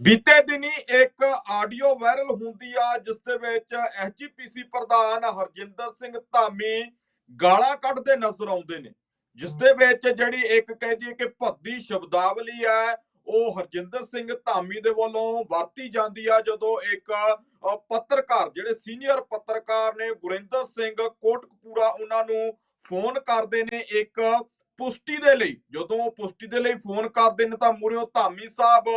ਬੀਤੇ ਦਿਨੀ ਇੱਕ ਆਡੀਓ ਵਾਇਰਲ ਹੁੰਦੀ ਆ ਜਿਸ ਦੇ ਵਿੱਚ ਐਸਜੀਪੀਸੀ ਪ੍ਰਧਾਨ ਹਰਜਿੰਦਰ ਸਿੰਘ ਧਾਮੀ ਗਾਲਾਂ ਕੱਢਦੇ ਨਜ਼ਰ ਆਉਂਦੇ ਨੇ ਜਿਸ ਦੇ ਵਿੱਚ ਜਿਹੜੀ ਇੱਕ ਕਹਿ ਦਈਏ ਕਿ ਭੱਦੀ ਸ਼ਬਦਾਵਲੀ ਹੈ ਉਹ ਹਰਜਿੰਦਰ ਸਿੰਘ ਧਾਮੀ ਦੇ ਵੱਲੋਂ ਵਰਤੀ ਜਾਂਦੀ ਆ ਜਦੋਂ ਇੱਕ ਪੱਤਰਕਾਰ ਜਿਹੜੇ ਸੀਨੀਅਰ ਪੱਤਰਕਾਰ ਨੇ ਗੁਰਿੰਦਰ ਸਿੰਘ ਕੋਟਕਪੂਰਾ ਉਹਨਾਂ ਨੂੰ ਫੋਨ ਕਰਦੇ ਨੇ ਇੱਕ ਪੁਸ਼ਟੀ ਦੇ ਲਈ ਜਦੋਂ ਉਹ ਪੁਸ਼ਟੀ ਦੇ ਲਈ ਫੋਨ ਕਰਦੇ ਨੇ ਤਾਂ ਮੂਹਰੋਂ ਧਾਮੀ ਸਾਹਿਬ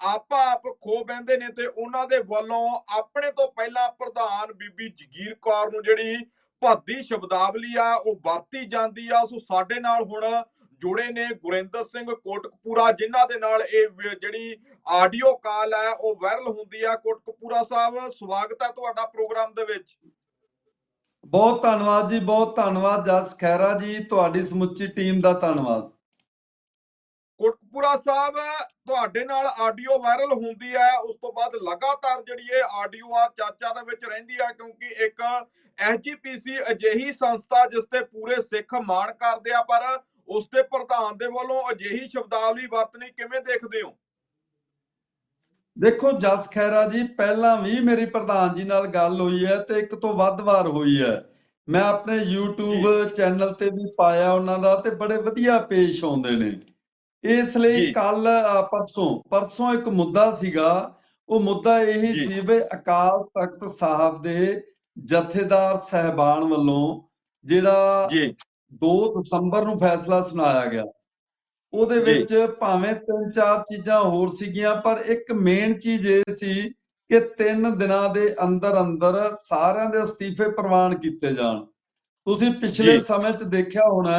ਆਪਾ ਆਪ ਖੋ ਬਹਿੰਦੇ ਨੇ ਤੇ ਉਹਨਾਂ ਦੇ ਵੱਲੋਂ ਆਪਣੇ ਤੋਂ ਪਹਿਲਾਂ ਪ੍ਰਧਾਨ ਬੀਬੀ ਜਗੀਰ ਕੌਰ ਨੂੰ ਜਿਹੜੀ ਭੱਦੀ ਸ਼ਬਦਾਵਲੀ ਆ, ਉਹ ਵਰਤੀ ਜਾਂਦੀ ਆ। ਸੋ ਸਾਡੇ ਨਾਲ ਹੁਣ ਜੁੜੇ ਨੇ ਗੁਰਿੰਦਰ ਸਿੰਘ ਕੋਟਕਪੂਰਾ, ਜਿਨ੍ਹਾਂ ਦੇ ਨਾਲ ਇਹ ਜਿਹੜੀ ਆਡੀਓ ਕਾਲ ਹੈ ਉਹ ਵਾਇਰਲ ਹੁੰਦੀ ਆ। ਕੋਟਕਪੂਰਾ ਸਾਹਿਬ, ਸਵਾਗਤ ਹੈ ਤੁਹਾਡਾ ਪ੍ਰੋਗਰਾਮ ਦੇ ਵਿੱਚ। ਬਹੁਤ ਧੰਨਵਾਦ ਜੀ, ਬਹੁਤ ਧੰਨਵਾਦ ਜਸ ਖੈਰਾ ਜੀ। ਤੁਹਾਡੀ ਸਮੁੱਚੀ ਟੀਮ ਦਾ ਧੰਨਵਾਦ। ਕੋਟਕਪੂਰਾ ਸਾਹਿਬ ਤੁਹਾਡੇ ਨਾਲ ਆਡੀਓ ਵਾਇਰਲ ਹੁੰਦੀ ਹੈ ਉਸ ਤੋਂ ਬਾਅਦ ਲਗਾਤਾਰ ਜਿਹੜੀ ਇਹ ਆਡੀਓ ਆ ਚਰਚਾ ਦੇ ਵਿੱਚ ਰਹਿੰਦੀ ਆ ਕਿਉਂਕਿ ਇੱਕ ਐਸਜੀਪੀਸੀ ਅਜਿਹੀ ਸੰਸਥਾ ਜਿਸ ਤੇ ਪੂਰੇ ਸਿੱਖ ਮਾਣ ਕਰਦੇ ਆ ਪਰ ਉਸ ਦੇ ਪ੍ਰਧਾਨ ਦੇ ਵੱਲੋਂ ਅਜਿਹੀ ਸ਼ਬਦਾਵਲੀ ਵਰਤਣੀ ਕਿਵੇਂ ਦੇਖਦੇ ਹੋ? ਦੇਖੋ ਜਸ ਖੈਰਾ ਜੀ ਪਹਿਲਾਂ ਵੀ ਮੇਰੀ ਪ੍ਰਧਾਨ ਜੀ ਨਾਲ ਗੱਲ ਹੋਈ ਹੈ ਤੇ ਇੱਕ ਤੋਂ ਵੱਧ ਵਾਰ ਹੋਈ ਹੈ। ਮੈਂ ਆਪਣੇ YouTube ਚੈਨਲ ਤੇ ਵੀ ਪਾਇਆ ਉਹਨਾਂ ਦਾ ਤੇ ਬੜੇ ਵਧੀਆ ਪੇਸ਼ ਆਉਂਦੇ ਨੇ। ਇਸ ਲਈ। ਕੱਲ ਪਰਸੋਂ ਪਰਸੋਂ ਇੱਕ ਮੁੱਦਾ ਸੀਗਾ ਉਹ ਮੁੱਦਾ ਇਹੀ। ਸੀ ਵੀ ਅਕਾਲ ਤਖਤ ਸਾਹਿਬ ਦੇ ਜਥੇਦਾਰ ਸਹਿਬਾਨ ਵੱਲੋਂ ਜਿਹੜਾ ਜੀ 2 ਦਸੰਬਰ ਨੂੰ ਫੈਸਲਾ ਸੁਣਾਇਆ ਗਿਆ ਉਹਦੇ। ਵਿੱਚ ਭਾਵੇਂ ਤਿੰਨ ਚਾਰ ਚੀਜ਼ਾਂ ਹੋਰ ਸੀਗੀਆਂ ਪਰ ਇੱਕ ਮੇਨ ਚੀਜ਼ ਇਹ ਸੀ ਕਿ ਤਿੰਨ ਦਿਨਾਂ ਦੇ ਅੰਦਰ ਅੰਦਰ ਸਾਰਿਆਂ ਦੇ ਅਸਤੀਫੇ ਪ੍ਰਵਾਨ ਕੀਤੇ ਜਾਣ ਤੁਸੀਂ ਪਿਛਲੇ। ਸਮੇਂ 'ਚ ਦੇਖਿਆ ਹੋਣਾ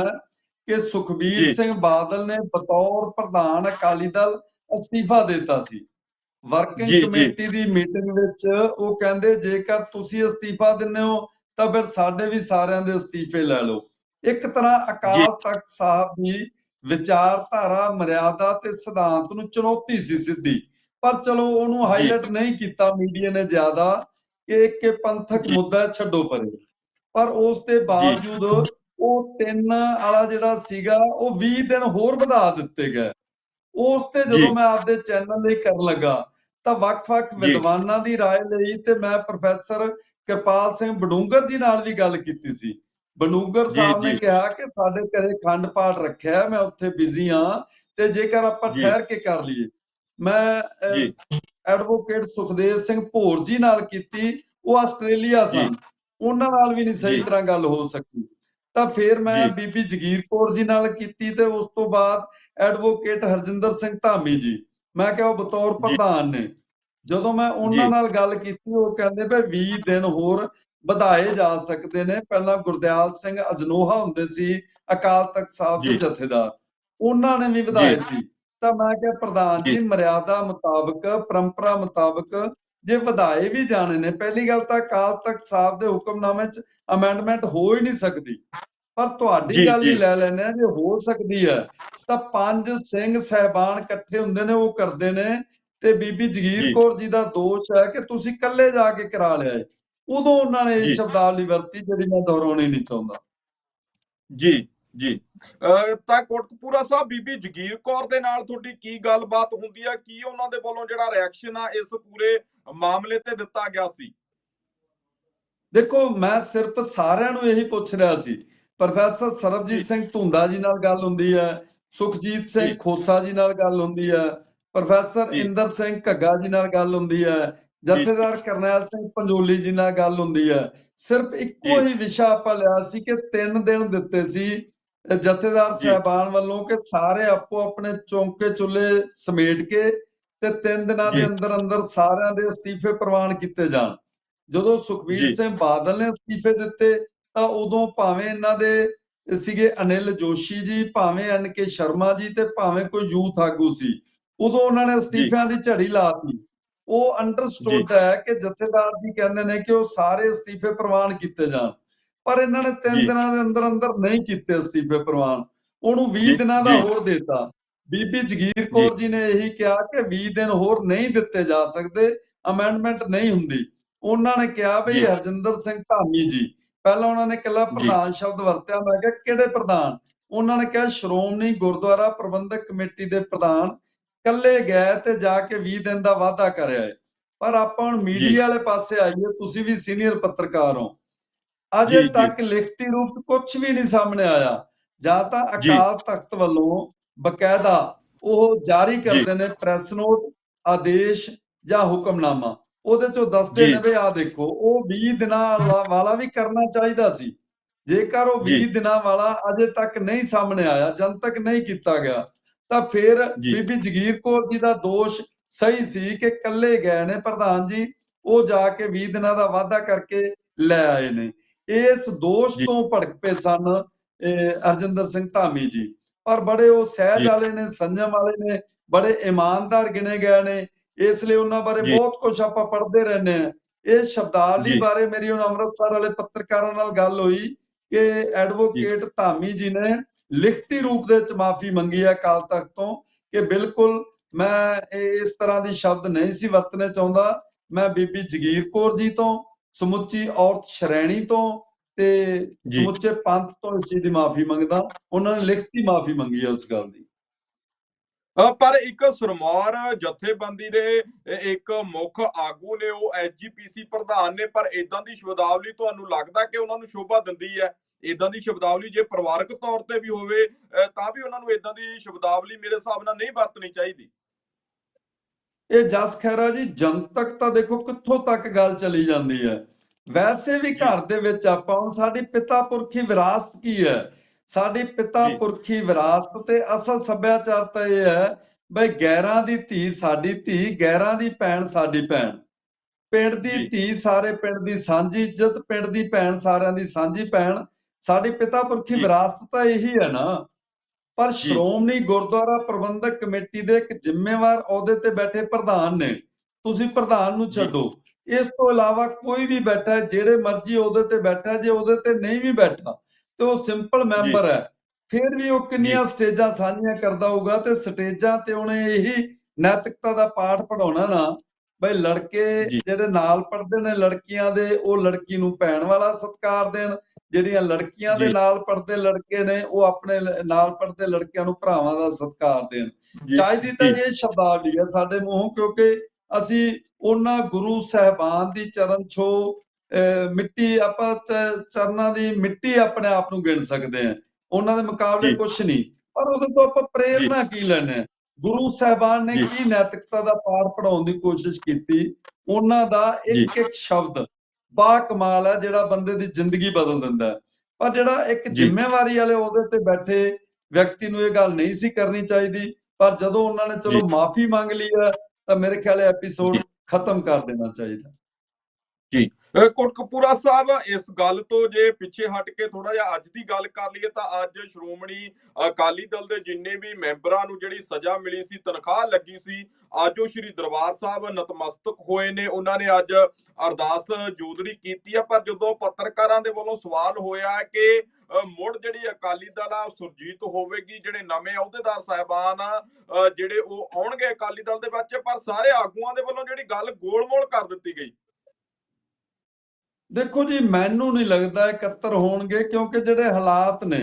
ਕਿ ਸੁਖਬੀਰ। ਸਿੰਘ ਬਾਦਲ ਨੇ ਬਤੌਰ ਪ੍ਰਧਾਨ ਅਕਾਲੀ ਦਲ ਅਸਤੀਫਾ ਦਿੱਤਾ ਸੀ। ਵਰਕਿੰਗ। ਕਮੇਟੀ ਦੀ ਮੀਟਿੰਗ ਵਿੱਚ ਉਹ ਕਹਿੰਦੇ ਜੇਕਰ ਤੁਸੀਂ ਅਸਤੀਫਾ ਦਿੰਦੇ ਹੋ ਤਾਂ ਫਿਰ ਸਾਡੇ ਵੀ ਸਾਰਿਆਂ ਦੇ ਅਸਤੀਫੇ ਲੈ ਲਓ। ਇੱਕ ਤਰ੍ਹਾਂ ਅਕਾਲ ਤਖਤ ਸਾਹਿਬ ਦੀ ਵਿਚਾਰਧਾਰਾ ਮਰਿਆਦਾ ਤੇ ਸਿਧਾਂਤ ਨੂੰ ਚੁਣੌਤੀ ਸੀ ਸਿੱਧੀ। ਪਰ ਚਲੋ ਉਹਨੂੰ ਹਾਈਲਾਈਟ ਨਹੀਂ ਕੀਤਾ ਮੀਡੀਆ ਨੇ ਜ਼ਿਆਦਾ ਕਿ ਕਿ ਪੰਥਕ। ਮੁੱਦਾ ਛੱਡੋ ਪਰੇ। ਪਰ ਉਸ ਦੇ ਬਾਵਜੂਦ ਉਹ ਤਿੰਨ ਵਾਲਾ ਜਿਹੜਾ ਸੀਗਾ ਉਹ 20 ਦਿਨ ਹੋਰ ਵਧਾ ਦਿੱਤੇ ਗਏ ਉਸ ਤੇ ਜੀ। ਜਦੋਂ ਮੈਂ ਆਪਦੇ ਚੈਨਲ ਲਈ ਕਰਨ ਲੱਗਾ ਤਾਂ ਵੱਖ-ਵੱਖ ਜੀ। ਵਿਦਵਾਨਾਂ ਦੀ رائے ਲਈ ਤੇ ਮੈਂ ਪ੍ਰੋਫੈਸਰ ਕਿਰਪਾਲ ਸਿੰਘ ਬਡੂੰਗਰ ਜੀ ਨਾਲ ਵੀ ਗੱਲ ਕੀਤੀ ਸੀ ਬਡੂੰਗਰ ਜੀ, ਸਾਹਿਬ ਨੇ ਜੀ। ਕਿਹਾ ਕਿ ਸਾਡੇ ਘਰੇ ਖੰਡ ਪਾਠ ਰੱਖਿਆ ਹੈ, ਮੈਂ ਉੱਥੇ ਬਿਜ਼ੀ ਹਾਂ ਤੇ ਜੇਕਰ ਆਪਾਂ ਜੀ। ਠਹਿਰ ਕੇ ਕਰ ਲਈਏ ਮੈਂ ਅਹ, ਜੀ ਐਡਵੋਕੇਟ ਸੁਖਦੇਵ ਸਿੰਘ ਭੋਰ ਜੀ ਨਾਲ ਕੀਤੀ ਉਹ ਆਸਟ੍ਰੇਲੀਆ ਜੀ। ਸਨ ਉਹਨਾਂ ਨਾਲ ਵੀ ਨਹੀਂ ਸਹੀ ਜੀ। ਤਰ੍ਹਾਂ ਗੱਲ ਹੋ ਸਕੀ ਤਾਂ ਫਿਰ ਮੈਂ। ਬੀਬੀ ਜਗੀਰ ਕੌਰ ਜੀ ਨਾਲ ਕੀਤੀ ਤੇ ਉਸ ਤੋਂ ਬਾਅਦ ਐਡਵੋਕੇਟ ਹਰਜਿੰਦਰ ਸਿੰਘ ਧਾਮੀ ਜੀ ਮੈਂ ਕਿਹਾ ਉਹ ਬਤੌਰ। ਪ੍ਰਧਾਨ ਨੇ ਜਦੋਂ ਮੈਂ ਉਹਨਾਂ। ਨਾਲ ਗੱਲ ਕੀਤੀ ਉਹ ਕਹਿੰਦੇ ਵੀ 20 ਦਿਨ ਹੋਰ ਵਧਾਏ ਜਾ ਸਕਦੇ ਨੇ ਪਹਿਲਾਂ ਗੁਰਦਿਆਲ ਸਿੰਘ ਅਜਨੋਹਾ ਹੁੰਦੇ ਸੀ ਅਕਾਲ ਤਖਤ ਸਾਹਿਬ ਦੇ। ਜਥੇਦਾਰ ਉਹਨਾਂ ਨੇ ਵੀ ਵਧਾਏ। ਸੀ ਤਾਂ ਮੈਂ ਕਿਹਾ ਪ੍ਰਧਾਨ ਜੀ। ਮਰਿਆਦਾ ਮੁਤਾਬਕ ਪਰੰਪਰਾ ਮੁਤਾਬਕ ਜੇ ਵਧਾਏ ਵੀ ਜਾਣੇ ਨੇ ਪਹਿਲੀ ਗੱਲ ਤਾਂ ਅਕਾਲ ਤਖਤ ਸਾਹਿਬ ਦੇ ਹੁਕਮਨਾਮੇ 'ਚ ਅਮੈਂਡਮੈਂਟ ਹੋ ਹੀ ਨਹੀਂ ਸਕਦੀ ਪਰ ਤੁਹਾਡੀ ਗੱਲ ਹੀ। ਲੈ ਲੈਂਦੇ ਆ ਜੇ ਹੋ ਸਕਦੀ ਹੈ ਤਾਂ ਪੰਜ ਸਿੰਘ ਸਹਿਬਾਨ ਇਕੱਠੇ ਹੁੰਦੇ ਨੇ ਉਹ ਕਰਦੇ ਨੇ ਤੇ ਬੀਬੀ ਜਗੀਰ ਜੀ। ਕੌਰ ਜੀ ਦਾ ਦੋਸ਼ ਹੈ ਕਿ ਤੁਸੀਂ ਇਕੱਲੇ ਜਾ ਕੇ ਕਰਾ ਲਿਆ। ਉਦੋਂ ਉਹਨਾਂ ਨੇ ਇਹ। ਸ਼ਬਦਾਵਲੀ ਵਰਤੀ ਜਿਹੜੀ ਮੈਂ ਦੁਹਰਾਉਣੀ ਨਹੀਂ ਚਾਹੁੰਦਾ ਜੀ ਜੀ ਤਾਂ ਕੋਟਕਪੂਰਾ ਸਾਹਿਬ ਬੀਬੀ ਜਗੀਰ ਕੌਰ ਦੇ ਨਾਲ ਤੁਹਾਡੀ ਕੀ ਗੱਲਬਾਤ ਹੁੰਦੀ ਆ ਕੀ ਉਹਨਾਂ ਦੇ ਵੱਲੋਂ ਜਿਹੜਾ ਰਿਐਕਸ਼ਨ ਆ ਇਸ ਪੂਰੇ ਮਾਮਲੇ ਤੇ ਦਿੱਤਾ ਗਿਆ ਸੀ ਦੇਖੋ ਮੈਂ ਸਿਰਫ ਸਾਰਿਆਂ ਨੂੰ ਇਹੀ ਪੁੱਛ ਰਿਹਾ ਸੀ ਪ੍ਰੋਫੈਸਰ। ਸਰਬਜੀਤ ਸਿੰਘ ਧੁੰਦਾ ਜੀ ਨਾਲ ਗੱਲ ਹੁੰਦੀ ਹੈ ਸੁਖਜੀਤ ਸਿੰਘ। ਖੋਸਾ ਜੀ ਨਾਲ ਗੱਲ ਹੁੰਦੀ ਹੈ ਪ੍ਰੋਫੈਸਰ। ਇੰਦਰ ਸਿੰਘ ਘੱਗਾ ਜੀ ਨਾਲ ਗੱਲ ਹੁੰਦੀ ਹੈ ਜਥੇਦਾਰ ਕਰਨੈਲ ਸਿੰਘ ਪੰਜੋਲੀ ਜੀ ਨਾਲ ਗੱਲ ਹੁੰਦੀ ਹੈ ਸਿਰਫ ਇੱਕੋ। ਹੀ ਵਿਸ਼ਾ ਆਪਾਂ ਲਿਆ ਸੀ ਕਿ ਤਿੰਨ ਦਿਨ ਦਿੱਤੇ ਸੀ ਜਥੇਦਾਰ। ਸਾਹਿਬਾਨ ਵੱਲੋਂ ਕਿ ਸਾਰੇ ਆਪੋ ਆਪਣੇ ਚੌਂਕੇ ਚੁੱਲ੍ਹੇ ਸਮੇਟ ਕੇ ਤੇ ਤਿੰਨ ਦਿਨਾਂ ਦੇ। ਅੰਦਰ ਅੰਦਰ ਸਾਰਿਆਂ ਦੇ ਅਸਤੀਫੇ ਪ੍ਰਵਾਨ ਕੀਤੇ ਜਾਣ ਜਦੋਂ ਸੁਖਬੀਰ ਜੀ। ਸਿੰਘ ਬਾਦਲ ਨੇ ਅਸਤੀਫੇ ਦਿੱਤੇ ਤਾਂ ਉਦੋਂ ਭਾਵੇਂ ਇਹਨਾਂ ਦੇ ਸੀਗੇ ਅਨਿਲ ਜੋਸ਼ੀ ਜੀ ਭਾਵੇਂ ਐਨ ਕੇ ਸ਼ਰਮਾ ਜੀ ਤੇ ਭਾਵੇਂ ਕੋਈ ਯੂਥ ਆਗੂ ਸੀ ਉਦੋਂ ਉਹਨਾਂ ਨੇ ਅਸਤੀਫਿਆਂ ਦੀ ਝੜੀ ਲਾਤੀ ਉਹ ਅੰਡਰਸਟੂਡ ਹੈ ਕਿ ਜਥੇਦਾਰ ਜੀ ਕਹਿੰਦੇ ਨੇ ਕਿ ਉਹ ਸਾਰੇ ਅਸਤੀਫੇ ਪ੍ਰਵਾਨ ਕੀਤੇ ਜਾਣ ਪਰ ਇਹਨਾਂ ਨੇ ਤਿੰਨ ਜੀ। ਦਿਨਾਂ ਦੇ ਅੰਦਰ ਅੰਦਰ ਨਹੀਂ ਕੀਤੇ ਅਸਤੀਫੇ ਪ੍ਰਵਾਨ ਉਹਨੂੰ 20 ਜੀ, ਦਿਨਾਂ ਦਾ। ਹੋਰ ਦੇਤਾ ਬੀਬੀ ਜਗੀਰ ਕੌਰ ਜੀ ਨੇ ਇਹੀ ਕਿਹਾ ਕਿ 20 ਦਿਨ ਹੋਰ ਨਹੀਂ ਦਿੱਤੇ ਜਾ ਸਕਦੇ ਅਮੈਂਡਮੈਂਟ ਨਹੀਂ ਹੁੰਦੀ ਉਹਨਾਂ ਨੇ ਕਿਹਾ ਵੀ। ਹਰਜਿੰਦਰ ਸਿੰਘ ਧਾਮੀ ਜੀ ਪਹਿਲਾਂ ਉਹਨਾਂ ਨੇ ਜੀ। ਪ੍ਰਧਾਨ ਸ਼ਬਦ ਵਰਤਿਆ ਮੈਂ ਕਿਹਾ ਕਿਹੜੇ ਪ੍ਰਧਾਨ ਉਹਨਾਂ ਨੇ ਕਿਹਾ ਸ਼੍ਰੋਮਣੀ ਗੁਰਦੁਆਰਾ ਪ੍ਰਬੰਧਕ ਕਮੇਟੀ ਦੇ ਪ੍ਰਧਾਨ ਕੱਲੇ ਗਏ ਤੇ ਜਾ ਕੇ 20 ਦਿਨ ਦਾ ਵਾਅਦਾ ਕਰਿਆ ਹੈ ਪਰ ਆਪਾਂ ਹੁਣ ਮੀਡੀਆ ਵਾਲੇ ਪਾਸੇ ਆਈਏ ਤੁਸੀਂ ਵੀ ਸੀਨੀਅਰ ਪੱਤਰਕਾਰ ਹੋ ਅਜੇ ਜੀ, ਜੀ। ਤੱਕ ਲਿਖਤੀ ਰੂਪ ਕੁਝ ਵੀ ਨਹੀਂ ਸਾਹਮਣੇ ਆਇਆ ਜਾਂ ਤਾਂ ਜੀ। ਅਕਾਲ ਤਖਤ ਵੱਲੋਂ ਬਕਾਇਦਾ ਉਹ ਜਾਰੀ ਕਰਦੇ ਨੇ ਪ੍ਰੈਸ ਨੋਟ ਆਦੇਸ਼ ਜਾਂ ਹੁਕਮਨਾਮਾ ਉਹਦੇ ਚੋਂ ਦੱਸਦੇ ਜੀ। ਨੇ ਵੀ ਆ ਦੇਖੋ ਉਹ 20 ਦਿਨਾਂ ਵਾਲਾ- ਵਾਲਾ ਵੀ ਕਰਨਾ ਚਾਹੀਦਾ ਸੀ ਜੇਕਰ ਉਹ 20 ਜੀ। ਦਿਨਾਂ ਵਾਲਾ ਅਜੇ ਤੱਕ ਨਹੀਂ ਸਾਹਮਣੇ ਆਇਆ ਜਨਤਕ ਨਹੀਂ ਕੀਤਾ ਗਿਆ ਤਾਂ ਫਿਰ ਜੀ। ਬੀਬੀ ਜਗੀਰ ਕੌਰ ਜੀ ਦਾ ਦੋਸ਼ ਸਹੀ ਸੀ ਕਿ ਕੱਲੇ ਗਏ ਨੇ ਪ੍ਰਧਾਨ ਜੀ ਉਹ ਜਾ ਕੇ 20 ਦਿਨਾਂ ਦਾ ਵਾਅਦਾ ਕਰਕੇ ਲੈ ਆਏ ਨੇ ਇਸ ਦੋਸ਼। ਤੋਂ ਭੜਕ ਪਏ ਸਨ ਅਰਜਿੰਦਰ ਸਿੰਘ ਧਾਮੀ ਜੀ ਪਰ ਬੜੇ ਉਹ ਸਹਿਜ। ਵਾਲੇ ਨੇ ਸੰਜਮ ਵਾਲੇ ਨੇ ਬੜੇ ਇਮਾਨਦਾਰ ਗਿਣੇ ਗਏ ਨੇ ਇਸ ਲਈ ਉਹਨਾਂ ਬਾਰੇ। ਬਹੁਤ ਕੁਝ ਆਪਾਂ ਪੜ੍ਹਦੇ ਰਹਿੰਦੇ ਆ ਇਹ ਸ਼ਬਦਾਵਲੀ। ਬਾਰੇ ਮੇਰੀ ਹੁਣ ਅੰਮ੍ਰਿਤਸਰ ਵਾਲੇ ਪੱਤਰਕਾਰਾਂ ਨਾਲ ਗੱਲ ਹੋਈ ਕਿ ਐਡਵੋਕੇਟ ਧਾਮੀ ਜੀ ਨੇ ਲਿਖਤੀ ਰੂਪ ਦੇ ਵਿੱਚ ਮਾਫੀ ਮੰਗੀ ਹੈ ਅਕਾਲ ਤਖਤ ਤੋਂ ਕਿ ਬਿਲਕੁਲ ਮੈਂ ਇਸ ਤਰ੍ਹਾਂ ਦੀ ਸ਼ਬਦ ਨਹੀਂ ਸੀ ਵਰਤਣੇ ਚਾਹੁੰਦਾ ਮੈਂ ਬੀਬੀ ਜਗੀਰ ਕੌਰ ਜੀ ਤੋਂ ਸਮੁੱਚੀ ਔਰਤ ਸ਼੍ਰੇਣੀ ਤੋਂ ਤੇ। ਸਮੁੱਚੇ ਪੰਥ ਤੋਂ ਇਸ ਚੀਜ਼ ਦੀ ਮਾਫੀ ਮੰਗਦਾ ਉਹਨਾਂ ਨੇ ਲਿਖਤੀ ਮਾਫੀ ਮੰਗੀ ਹੈ ਉਸ ਗੱਲ ਦੀ। ਪਰ ਇੱਕ ਸਰਮੌਰ ਜਥੇਬੰਦੀ ਦੇ ਇੱਕ ਮੁੱਖ ਆਗੂ ਨੇ ਉਹ ਐਸਜੀਪੀਸੀ ਪ੍ਰਧਾਨ ਨੇ ਪਰ ਇਦਾਂ ਦੀ ਸ਼ਬਦਾਵਲੀ ਤੁਹਾਨੂੰ ਲੱਗਦਾ ਕਿ ਉਹਨਾਂ ਨੂੰ ਸ਼ੋਭਾ ਦਿੰਦੀ ਹੈ? ਇਦਾਂ ਦੀ ਸ਼ਬਦਾਵਲੀ ਜੇ ਪਰਿਵਾਰਕ ਤੌਰ ਤੇ ਵੀ ਹੋਵੇ ਤਾਂ ਵੀ ਉਹਨਾਂ ਨੂੰ ਇਦਾਂ ਦੀ ਸ਼ਬਦਾਵਲੀ ਮੇਰੇ ਹਿਸਾਬ ਨਾਲ ਨਹੀਂ ਵਰਤਣੀ ਚਾਹੀਦੀ। ਇਹ ਜਸ ਖੈਰਾ ਜੀ ਜਨਤਕ ਤਾਂ ਦੇਖੋ ਕਿੱਥੋਂ ਤੱਕ ਗੱਲ ਚਲੀ ਜਾਂਦੀ ਹੈ ਵੈਸੇ ਵੀ। ਘਰ ਦੇ ਵਿੱਚ ਆਪਾਂ ਹੁਣ ਸਾਡੀ ਪਿਤਾ ਪੁਰਖੀ ਵਿਰਾਸਤ ਕੀ ਹੈ ਸਾਡੀ ਪਿਤਾ। ਪੁਰਖੀ ਵਿਰਾਸਤ ਤੇ ਅਸਲ ਸੱਭਿਆਚਾਰ ਤਾਂ ਇਹ ਹੈ ਬਈ ਗੈਰਾਂ ਦੀ ਧੀ ਸਾਡੀ ਧੀ ਗੈਰਾਂ ਦੀ ਭੈਣ ਸਾਡੀ ਭੈਣ ਪਿੰਡ ਦੀ। ਧੀ ਸਾਰੇ ਪਿੰਡ ਦੀ ਸਾਂਝੀ ਇੱਜ਼ਤ ਪਿੰਡ ਦੀ ਭੈਣ ਸਾਰਿਆਂ ਦੀ ਸਾਂਝੀ ਭੈਣ ਸਾਡੀ ਪਿਤਾ ਪੁਰਖੀ। ਵਿਰਾਸਤ ਤਾਂ ਇਹੀ ਹੈ ਨਾ ਪਰ। ਸ਼੍ਰੋਮਣੀ ਗੁਰਦੁਆਰਾ ਪ੍ਰਬੰਧਕ ਕਮੇਟੀ ਦੇ ਇੱਕ ਜ਼ਿੰਮੇਵਾਰ ਅਹੁਦੇ ਤੇ ਬੈਠੇ ਪ੍ਰਧਾਨ ਨੇ ਤੁਸੀਂ ਪ੍ਰਧਾਨ ਨੂੰ। ਛੱਡੋ ਇਸ ਤੋਂ ਇਲਾਵਾ ਕੋਈ ਵੀ ਬੈਠਾ ਹੈ, ਜਿਹੜੇ ਮਰਜ਼ੀ ਉਹਦੇ ਤੇ ਬੈਠਾ ਜੇ ਉਹਦੇ ਤੇ ਨਹੀਂ ਵੀ ਬੈਠਾ ਤੇ ਉਹ ਸਿੰਪਲ ਮੈਂਬਰ ਹੈ ਫਿਰ ਵੀ ਉਹ ਕਿੰਨੀਆਂ ਸਟੇਜਾਂ ਸਾਂਝੀਆਂ ਕਰਦਾ ਹੋਊਗਾ ਤੇ ਸਟੇਜਾਂ ਤੇ ਉਹਨੇ ਇਹੀ ਨੈਤਿਕਤਾ ਦਾ ਪਾਠ ਪੜਾਉਣਾ ਨਾ ਬਈ ਲੜਕੇ। ਜਿਹੜੇ ਨਾਲ ਪੜਦੇ ਨੇ ਲੜਕੀਆਂ ਦੇ ਉਹ ਲੜਕੀ ਨੂੰ ਭੈਣ ਵਾਲਾ ਸਤਿਕਾਰ ਦੇਣ ਜਿਹੜੀਆਂ ਲੜਕੀਆਂ ਦੇ। ਨਾਲ ਪੜਦੇ ਲੜਕੇ ਨੇ ਉਹ ਆਪਣੇ ਨਾਲ ਪੜਦੇ ਲੜਕਿਆਂ ਨੂੰ ਭਰਾਵਾਂ ਦਾ ਸਤਿਕਾਰ ਦੇਣ। ਚਾਹੀਦੀ ਤਾਂ ਇਹ ਸ਼ਬਦਾਵਲੀ ਹੈ ਸਾਡੇ ਮੂੰਹੋਂ ਕਿਉਂਕਿ ਅਸੀਂ ਉਹਨਾਂ ਗੁਰੂ ਸਹਿਬਾਨ ਦੀ ਚਰਨ ਛੋ ਮਿੱਟੀ ਆਪਾਂ ਚਰਨਾਂ ਦੀ ਮਿੱਟੀ ਆਪਣੇ ਆਪ ਨੂੰ ਗਿਣ ਸਕਦੇ ਹਾਂ। ਉਹਨਾਂ ਦੇ ਮੁਕਾਬਲੇ। ਕੁਝ ਨਹੀਂ। ਪਰ ਉਹਦੇ ਤੋਂ ਆਪਾਂ ਪ੍ਰੇਰਣਾ ਕੀ ਲੈਣੇ ਗੁਰੂ ਸਹਿਬਾਨ ਨੇ। ਕੀ ਨੈਤਿਕਤਾ ਦਾ ਪਾਠ ਪੜਾਉਣ ਦੀ ਕੋਸ਼ਿਸ਼ ਕੀਤੀ? ਉਹਨਾਂ ਦਾ ਇੱਕ ਇੱਕ ਸ਼ਬਦ ਬਾ ਕਮਾਲ ਹੈ ਜਿਹੜਾ ਬੰਦੇ ਦੀ ਜ਼ਿੰਦਗੀ ਬਦਲ ਦਿੰਦਾ ਹੈ ਪਰ ਜਿਹੜਾ ਇੱਕ ਜੀ। ਜ਼ਿੰਮੇਵਾਰੀ ਵਾਲੇ ਉਹਦੇ ਤੇ ਬੈਠੇ ਵਿਅਕਤੀ ਨੂੰ ਇਹ ਗੱਲ ਨਹੀਂ ਸੀ ਕਰਨੀ ਚਾਹੀਦੀ ਪਰ ਜਦੋਂ ਉਹਨਾਂ ਨੇ ਚਲੋ ਜੀ। ਮਾਫੀ ਮੰਗ ਲਈ ਹੈ ਤਾਂ ਮੇਰੇ ਖਿਆਲ ਐਪੀਸੋਡ ਜੀ। ਖਤਮ ਕਰ ਦੇਣਾ ਚਾਹੀਦਾ ਅ, ਕੋਟਕਪੂਰਾ ਸਾਹਿਬ, ਇਸ ਗੱਲ ਤੋਂ ਜੇ ਪਿੱਛੇ ਹਟ ਕੇ ਥੋੜਾ ਜਿਹਾ ਅੱਜ ਦੀ ਗੱਲ ਕਰ ਲਈਏ ਤਾਂ ਅੱਜ ਸ਼੍ਰੋਮਣੀ ਅਕਾਲੀ ਦਲ ਦੇ ਜਿੰਨੇ ਵੀ ਮੈਂਬਰਾਂ ਨੂੰ ਜਿਹੜੀ ਸਜ਼ਾ ਮਿਲੀ ਸੀ, ਤਨਖਾਹ ਲੱਗੀ ਸੀ, ਅੱਜ ਉਹ ਸ਼੍ਰੀ ਦਰਬਾਰ ਸਾਹਿਬ ਨਤਮਸਤਕ ਹੋਏ ਨੇ। ਉਹਨਾਂ ਨੇ ਅੱਜ ਅਰਦਾਸ ਜੋਦੜੀ ਕੀਤੀ ਆ, ਪਰ ਜਦੋਂ ਪੱਤਰਕਾਰਾਂ ਦੇ ਵੱਲੋਂ ਸਵਾਲ ਹੋਇਆ ਕਿ ਮੁੜ ਜਿਹੜੀ ਅਕਾਲੀ ਦਲ ਆ, ਉਹ ਸੁਰਜੀਤ ਹੋਵੇਗੀ, ਜਿਹੜੇ ਨਵੇਂ ਅਹੁਦੇਦਾਰ ਸਾਹਿਬਾਨ ਆ ਜਿਹੜੇ ਉਹ ਆਉਣਗੇ ਅਕਾਲੀ ਦਲ ਦੇ ਵਿੱਚ, ਪਰ ਸਾਰੇ ਆਗੂਆਂ ਦੇ ਵੱਲੋਂ ਜਿਹੜੀ ਗੱਲ ਗੋਲਮੋਲ ਕਰ ਦਿੱਤੀ ਗਈ। ਦੇਖੋ ਜੀ ਮੈਨੂੰ ਨਹੀਂ ਲੱਗਦਾ ਇਕੱਤਰ ਹੋਣਗੇ ਕਿਉਂਕਿ ਜਿਹੜੇ ਹਾਲਾਤ ਨੇ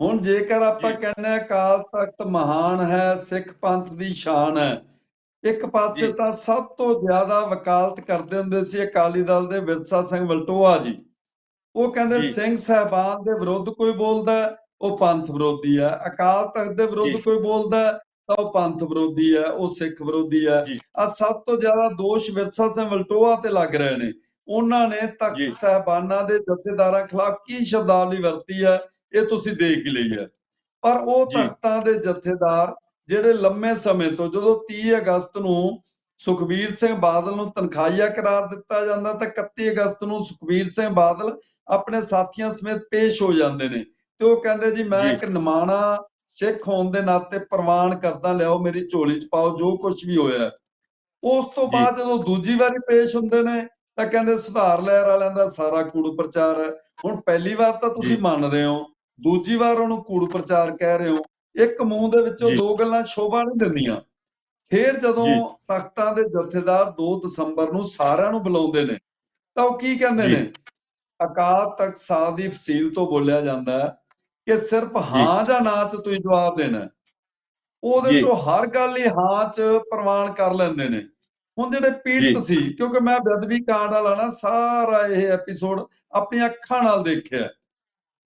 ਹੁਣ ਜੇਕਰ ਆਪਾਂ। ਕਹਿੰਦੇ ਹਾਂ ਅਕਾਲ ਤਖਤ ਮਹਾਨ ਹੈ ਸਿੱਖ ਪੰਥ ਦੀ ਸ਼ਾਨ ਹੈ ਇੱਕ ਪਾਸੇ। ਤਾਂ ਸਭ ਤੋਂ ਜ਼ਿਆਦਾ ਵਕਾਲਤ ਕਰਦੇ ਹੁੰਦੇ ਸੀ ਅਕਾਲੀ ਦਲ ਦੇ ਵਿਰਸਾ ਸਿੰਘ ਵਲਟੋਆ ਜੀ ਉਹ ਕਹਿੰਦੇ। ਸਿੰਘ ਸਾਹਿਬਾਨ ਦੇ ਵਿਰੁੱਧ ਕੋਈ ਬੋਲਦਾ ਉਹ ਪੰਥ ਵਿਰੋਧੀ ਹੈ ਅਕਾਲ ਤਖਤ ਦੇ ਵਿਰੁੱਧ। ਕੋਈ ਬੋਲਦਾ ਤਾਂ ਉਹ ਪੰਥ ਵਿਰੋਧੀ ਹੈ ਉਹ ਸਿੱਖ ਵਿਰੋਧੀ ਹੈ। ਆ ਸਭ ਤੋਂ ਜ਼ਿਆਦਾ ਦੋਸ਼ ਵਿਰਸਾ ਸਿੰਘ ਵਲਟੋਆ ਤੇ ਲੱਗ ਰਹੇ ਨੇ ਉਹਨਾਂ ਨੇ। ਤਖਤ ਸਾਹਿਬਾਨਾਂ ਦੇ ਜਥੇਦਾਰਾਂ ਖਿਲਾਫ ਕੀ ਸ਼ਬਦਾਵਲੀ ਵਰਤੀ ਹੈ ਇਹ ਤੁਸੀਂ ਦੇਖ ਹੀ ਲਈ ਹੈ ਪਰ ਉਹ। ਤਖਤਾਂ ਦੇ ਜਥੇਦਾਰ ਜਿਹੜੇ ਲੰਮੇ ਸਮੇਂ ਤੋਂ ਜਦੋਂ 30 ਅਗਸਤ ਨੂੰ ਸੁਖਬੀਰ ਸਿੰਘ ਬਾਦਲ ਨੂੰ ਤਨਖਾਹੀਆ ਕਰਾਰ ਦਿੱਤਾ ਜਾਂਦਾ ਤਾਂ 31 ਅਗਸਤ ਨੂੰ ਸੁਖਬੀਰ ਸਿੰਘ ਬਾਦਲ ਆਪਣੇ ਸਾਥੀਆਂ ਸਮੇਤ ਪੇਸ਼ ਹੋ ਜਾਂਦੇ ਨੇ ਤੇ ਉਹ ਕਹਿੰਦੇ ਜੀ ਮੈਂ। ਇੱਕ ਨਿਮਾਣਾ ਸਿੱਖ ਹੋਣ ਦੇ ਨਾਤੇ ਪ੍ਰਵਾਨ ਕਰਦਾ ਲਿਆਓ ਮੇਰੀ ਝੋਲੀ 'ਚ ਪਾਓ ਜੋ ਕੁਝ ਵੀ ਹੋਇਆ ਉਸ ਤੋਂ। ਬਾਅਦ ਜਦੋਂ ਦੂਜੀ ਵਾਰੀ ਪੇਸ਼ ਹੁੰਦੇ ਨੇ ਤਾਂ ਕਹਿੰਦੇ ਸੁਧਾਰ ਲਹਿਰ ਵਾਲਿਆਂ ਦਾ ਸਾਰਾ ਕੂੜ ਪ੍ਰਚਾਰ ਹੈ ਹੁਣ ਪਹਿਲੀ ਵਾਰ ਤਾਂ ਤੁਸੀਂ। ਮੰਨ ਰਹੇ ਹੋ ਦੂਜੀ ਵਾਰ ਉਹਨੂੰ ਕੂੜ ਪ੍ਰਚਾਰ ਕਹਿ ਰਹੇ ਹੋ ਇੱਕ ਮੂੰਹ ਦੇ ਵਿੱਚੋਂ। ਦੋ ਗੱਲਾਂ ਸ਼ੋਭਾ ਨਹੀਂ ਦਿੰਦੀਆਂ ਫਿਰ ਜਦੋਂ। ਤਖਤਾਂ ਦੇ ਜਥੇਦਾਰ 2 ਦਸੰਬਰ ਨੂੰ ਸਾਰਿਆਂ ਨੂੰ ਬੁਲਾਉਂਦੇ ਨੇ ਤਾਂ ਉਹ ਕੀ ਕਹਿੰਦੇ। ਨੇ ਅਕਾਲ ਤਖਤ ਸਾਹਿਬ ਦੀ ਫਸੀਲ ਤੋਂ ਬੋਲਿਆ ਜਾਂਦਾ ਹੈ ਕਿ ਸਿਰਫ ਹਾਂ ਜਾਂ ਨਾ ਚ ਤੁਸੀਂ ਜਵਾਬ ਦੇਣਾ। ਉਹਦੇ। ਚੋਂ ਹਰ ਗੱਲ ਹੀ ਹਾਂ ਚ ਪ੍ਰਵਾਨ ਕਰ ਲੈਂਦੇ ਨੇ ਹੁਣ ਜਿਹੜੇ ਪੀੜਤ। ਸੀ ਕਿਉਂਕਿ ਮੈਂ ਬਦਵੀ ਕਾਂਡ ਵਾਲਾ ਨਾ ਸਾਰਾ ਇਹ ਐਪੀਸੋਡ ਆਪਣੀਆਂ ਅੱਖਾਂ ਨਾਲ ਦੇਖਿਆ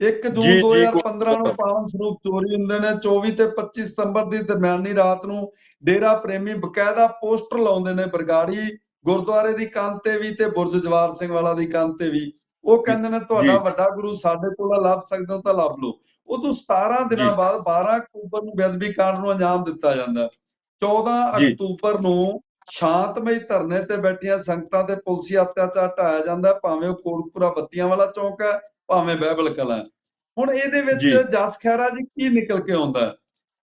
1 ਜੀ, ਜੂਨ ਜੀ, 2015 ਨੂੰ ਪਾਵਨ ਸਰੂਪ ਚੋਰੀ ਹੁੰਦੇ ਨੇ 24 ਤੇ 25 ਸਤੰਬਰ ਦੀ ਦਰਮਿਆਨੀ ਰਾਤ ਨੂੰ ਡੇਰਾ ਪ੍ਰੇਮੀ ਬਕਾਇਦਾ ਪੋਸਟਰ ਲਾਉਂਦੇ ਨੇ ਬਰਗਾੜੀ ਗੁਰਦੁਆਰੇ ਦੀ ਕੰਧ ਤੇ ਵੀ ਤੇ ਬੁਰਜ ਜਵਾਰ ਸਿੰਘ ਵਾਲਾ ਦੀ ਕੰਧ ਤੇ ਵੀ ਉਹ ਕਹਿੰਦੇ ਨੇ ਤੁਹਾਡਾ। ਵੱਡਾ ਗੁਰੂ ਸਾਡੇ ਕੋਲ ਲੱਭ ਸਕਦੇ ਹੋ ਤਾਂ ਲੱਭ ਲਓ ਉਦੋਂ 17 ਦਿਨਾਂ। ਬਾਅਦ 12 ਅਕਤੂਬਰ ਨੂੰ ਬੇਅਦਬੀ ਕਾਂਡ ਨੂੰ ਅੰਜਾਮ ਦਿੱਤਾ ਜਾਂਦਾ ਹੈ। 14 ਜੀ। ਅਕਤੂਬਰ ਨੂੰ ਸ਼ਾਂਤਮਈ ਧਰਨੇ ਤੇ ਬੈਠੀਆਂ ਸੰਗਤਾਂ ਤੇ ਪੁਲਸੀ ਅਤਿਆਚਾਰ ਢਾਇਆ ਜਾਂਦਾ ਭਾਵੇਂ ਉਹ ਕੋਟਪੁਰਾ ਬੱਤੀਆਂ ਵਾਲਾ ਚੌਕ ਹੈ ਭਾਵੇਂ ਬਾਈਬਲ ਕਲਾਂ। ਹੁਣ ਇਹਦੇ ਵਿੱਚ। ਜਸ ਖੈਰਾ ਜੀ ਕੀ ਨਿਕਲ ਕੇ ਆਉਂਦਾ?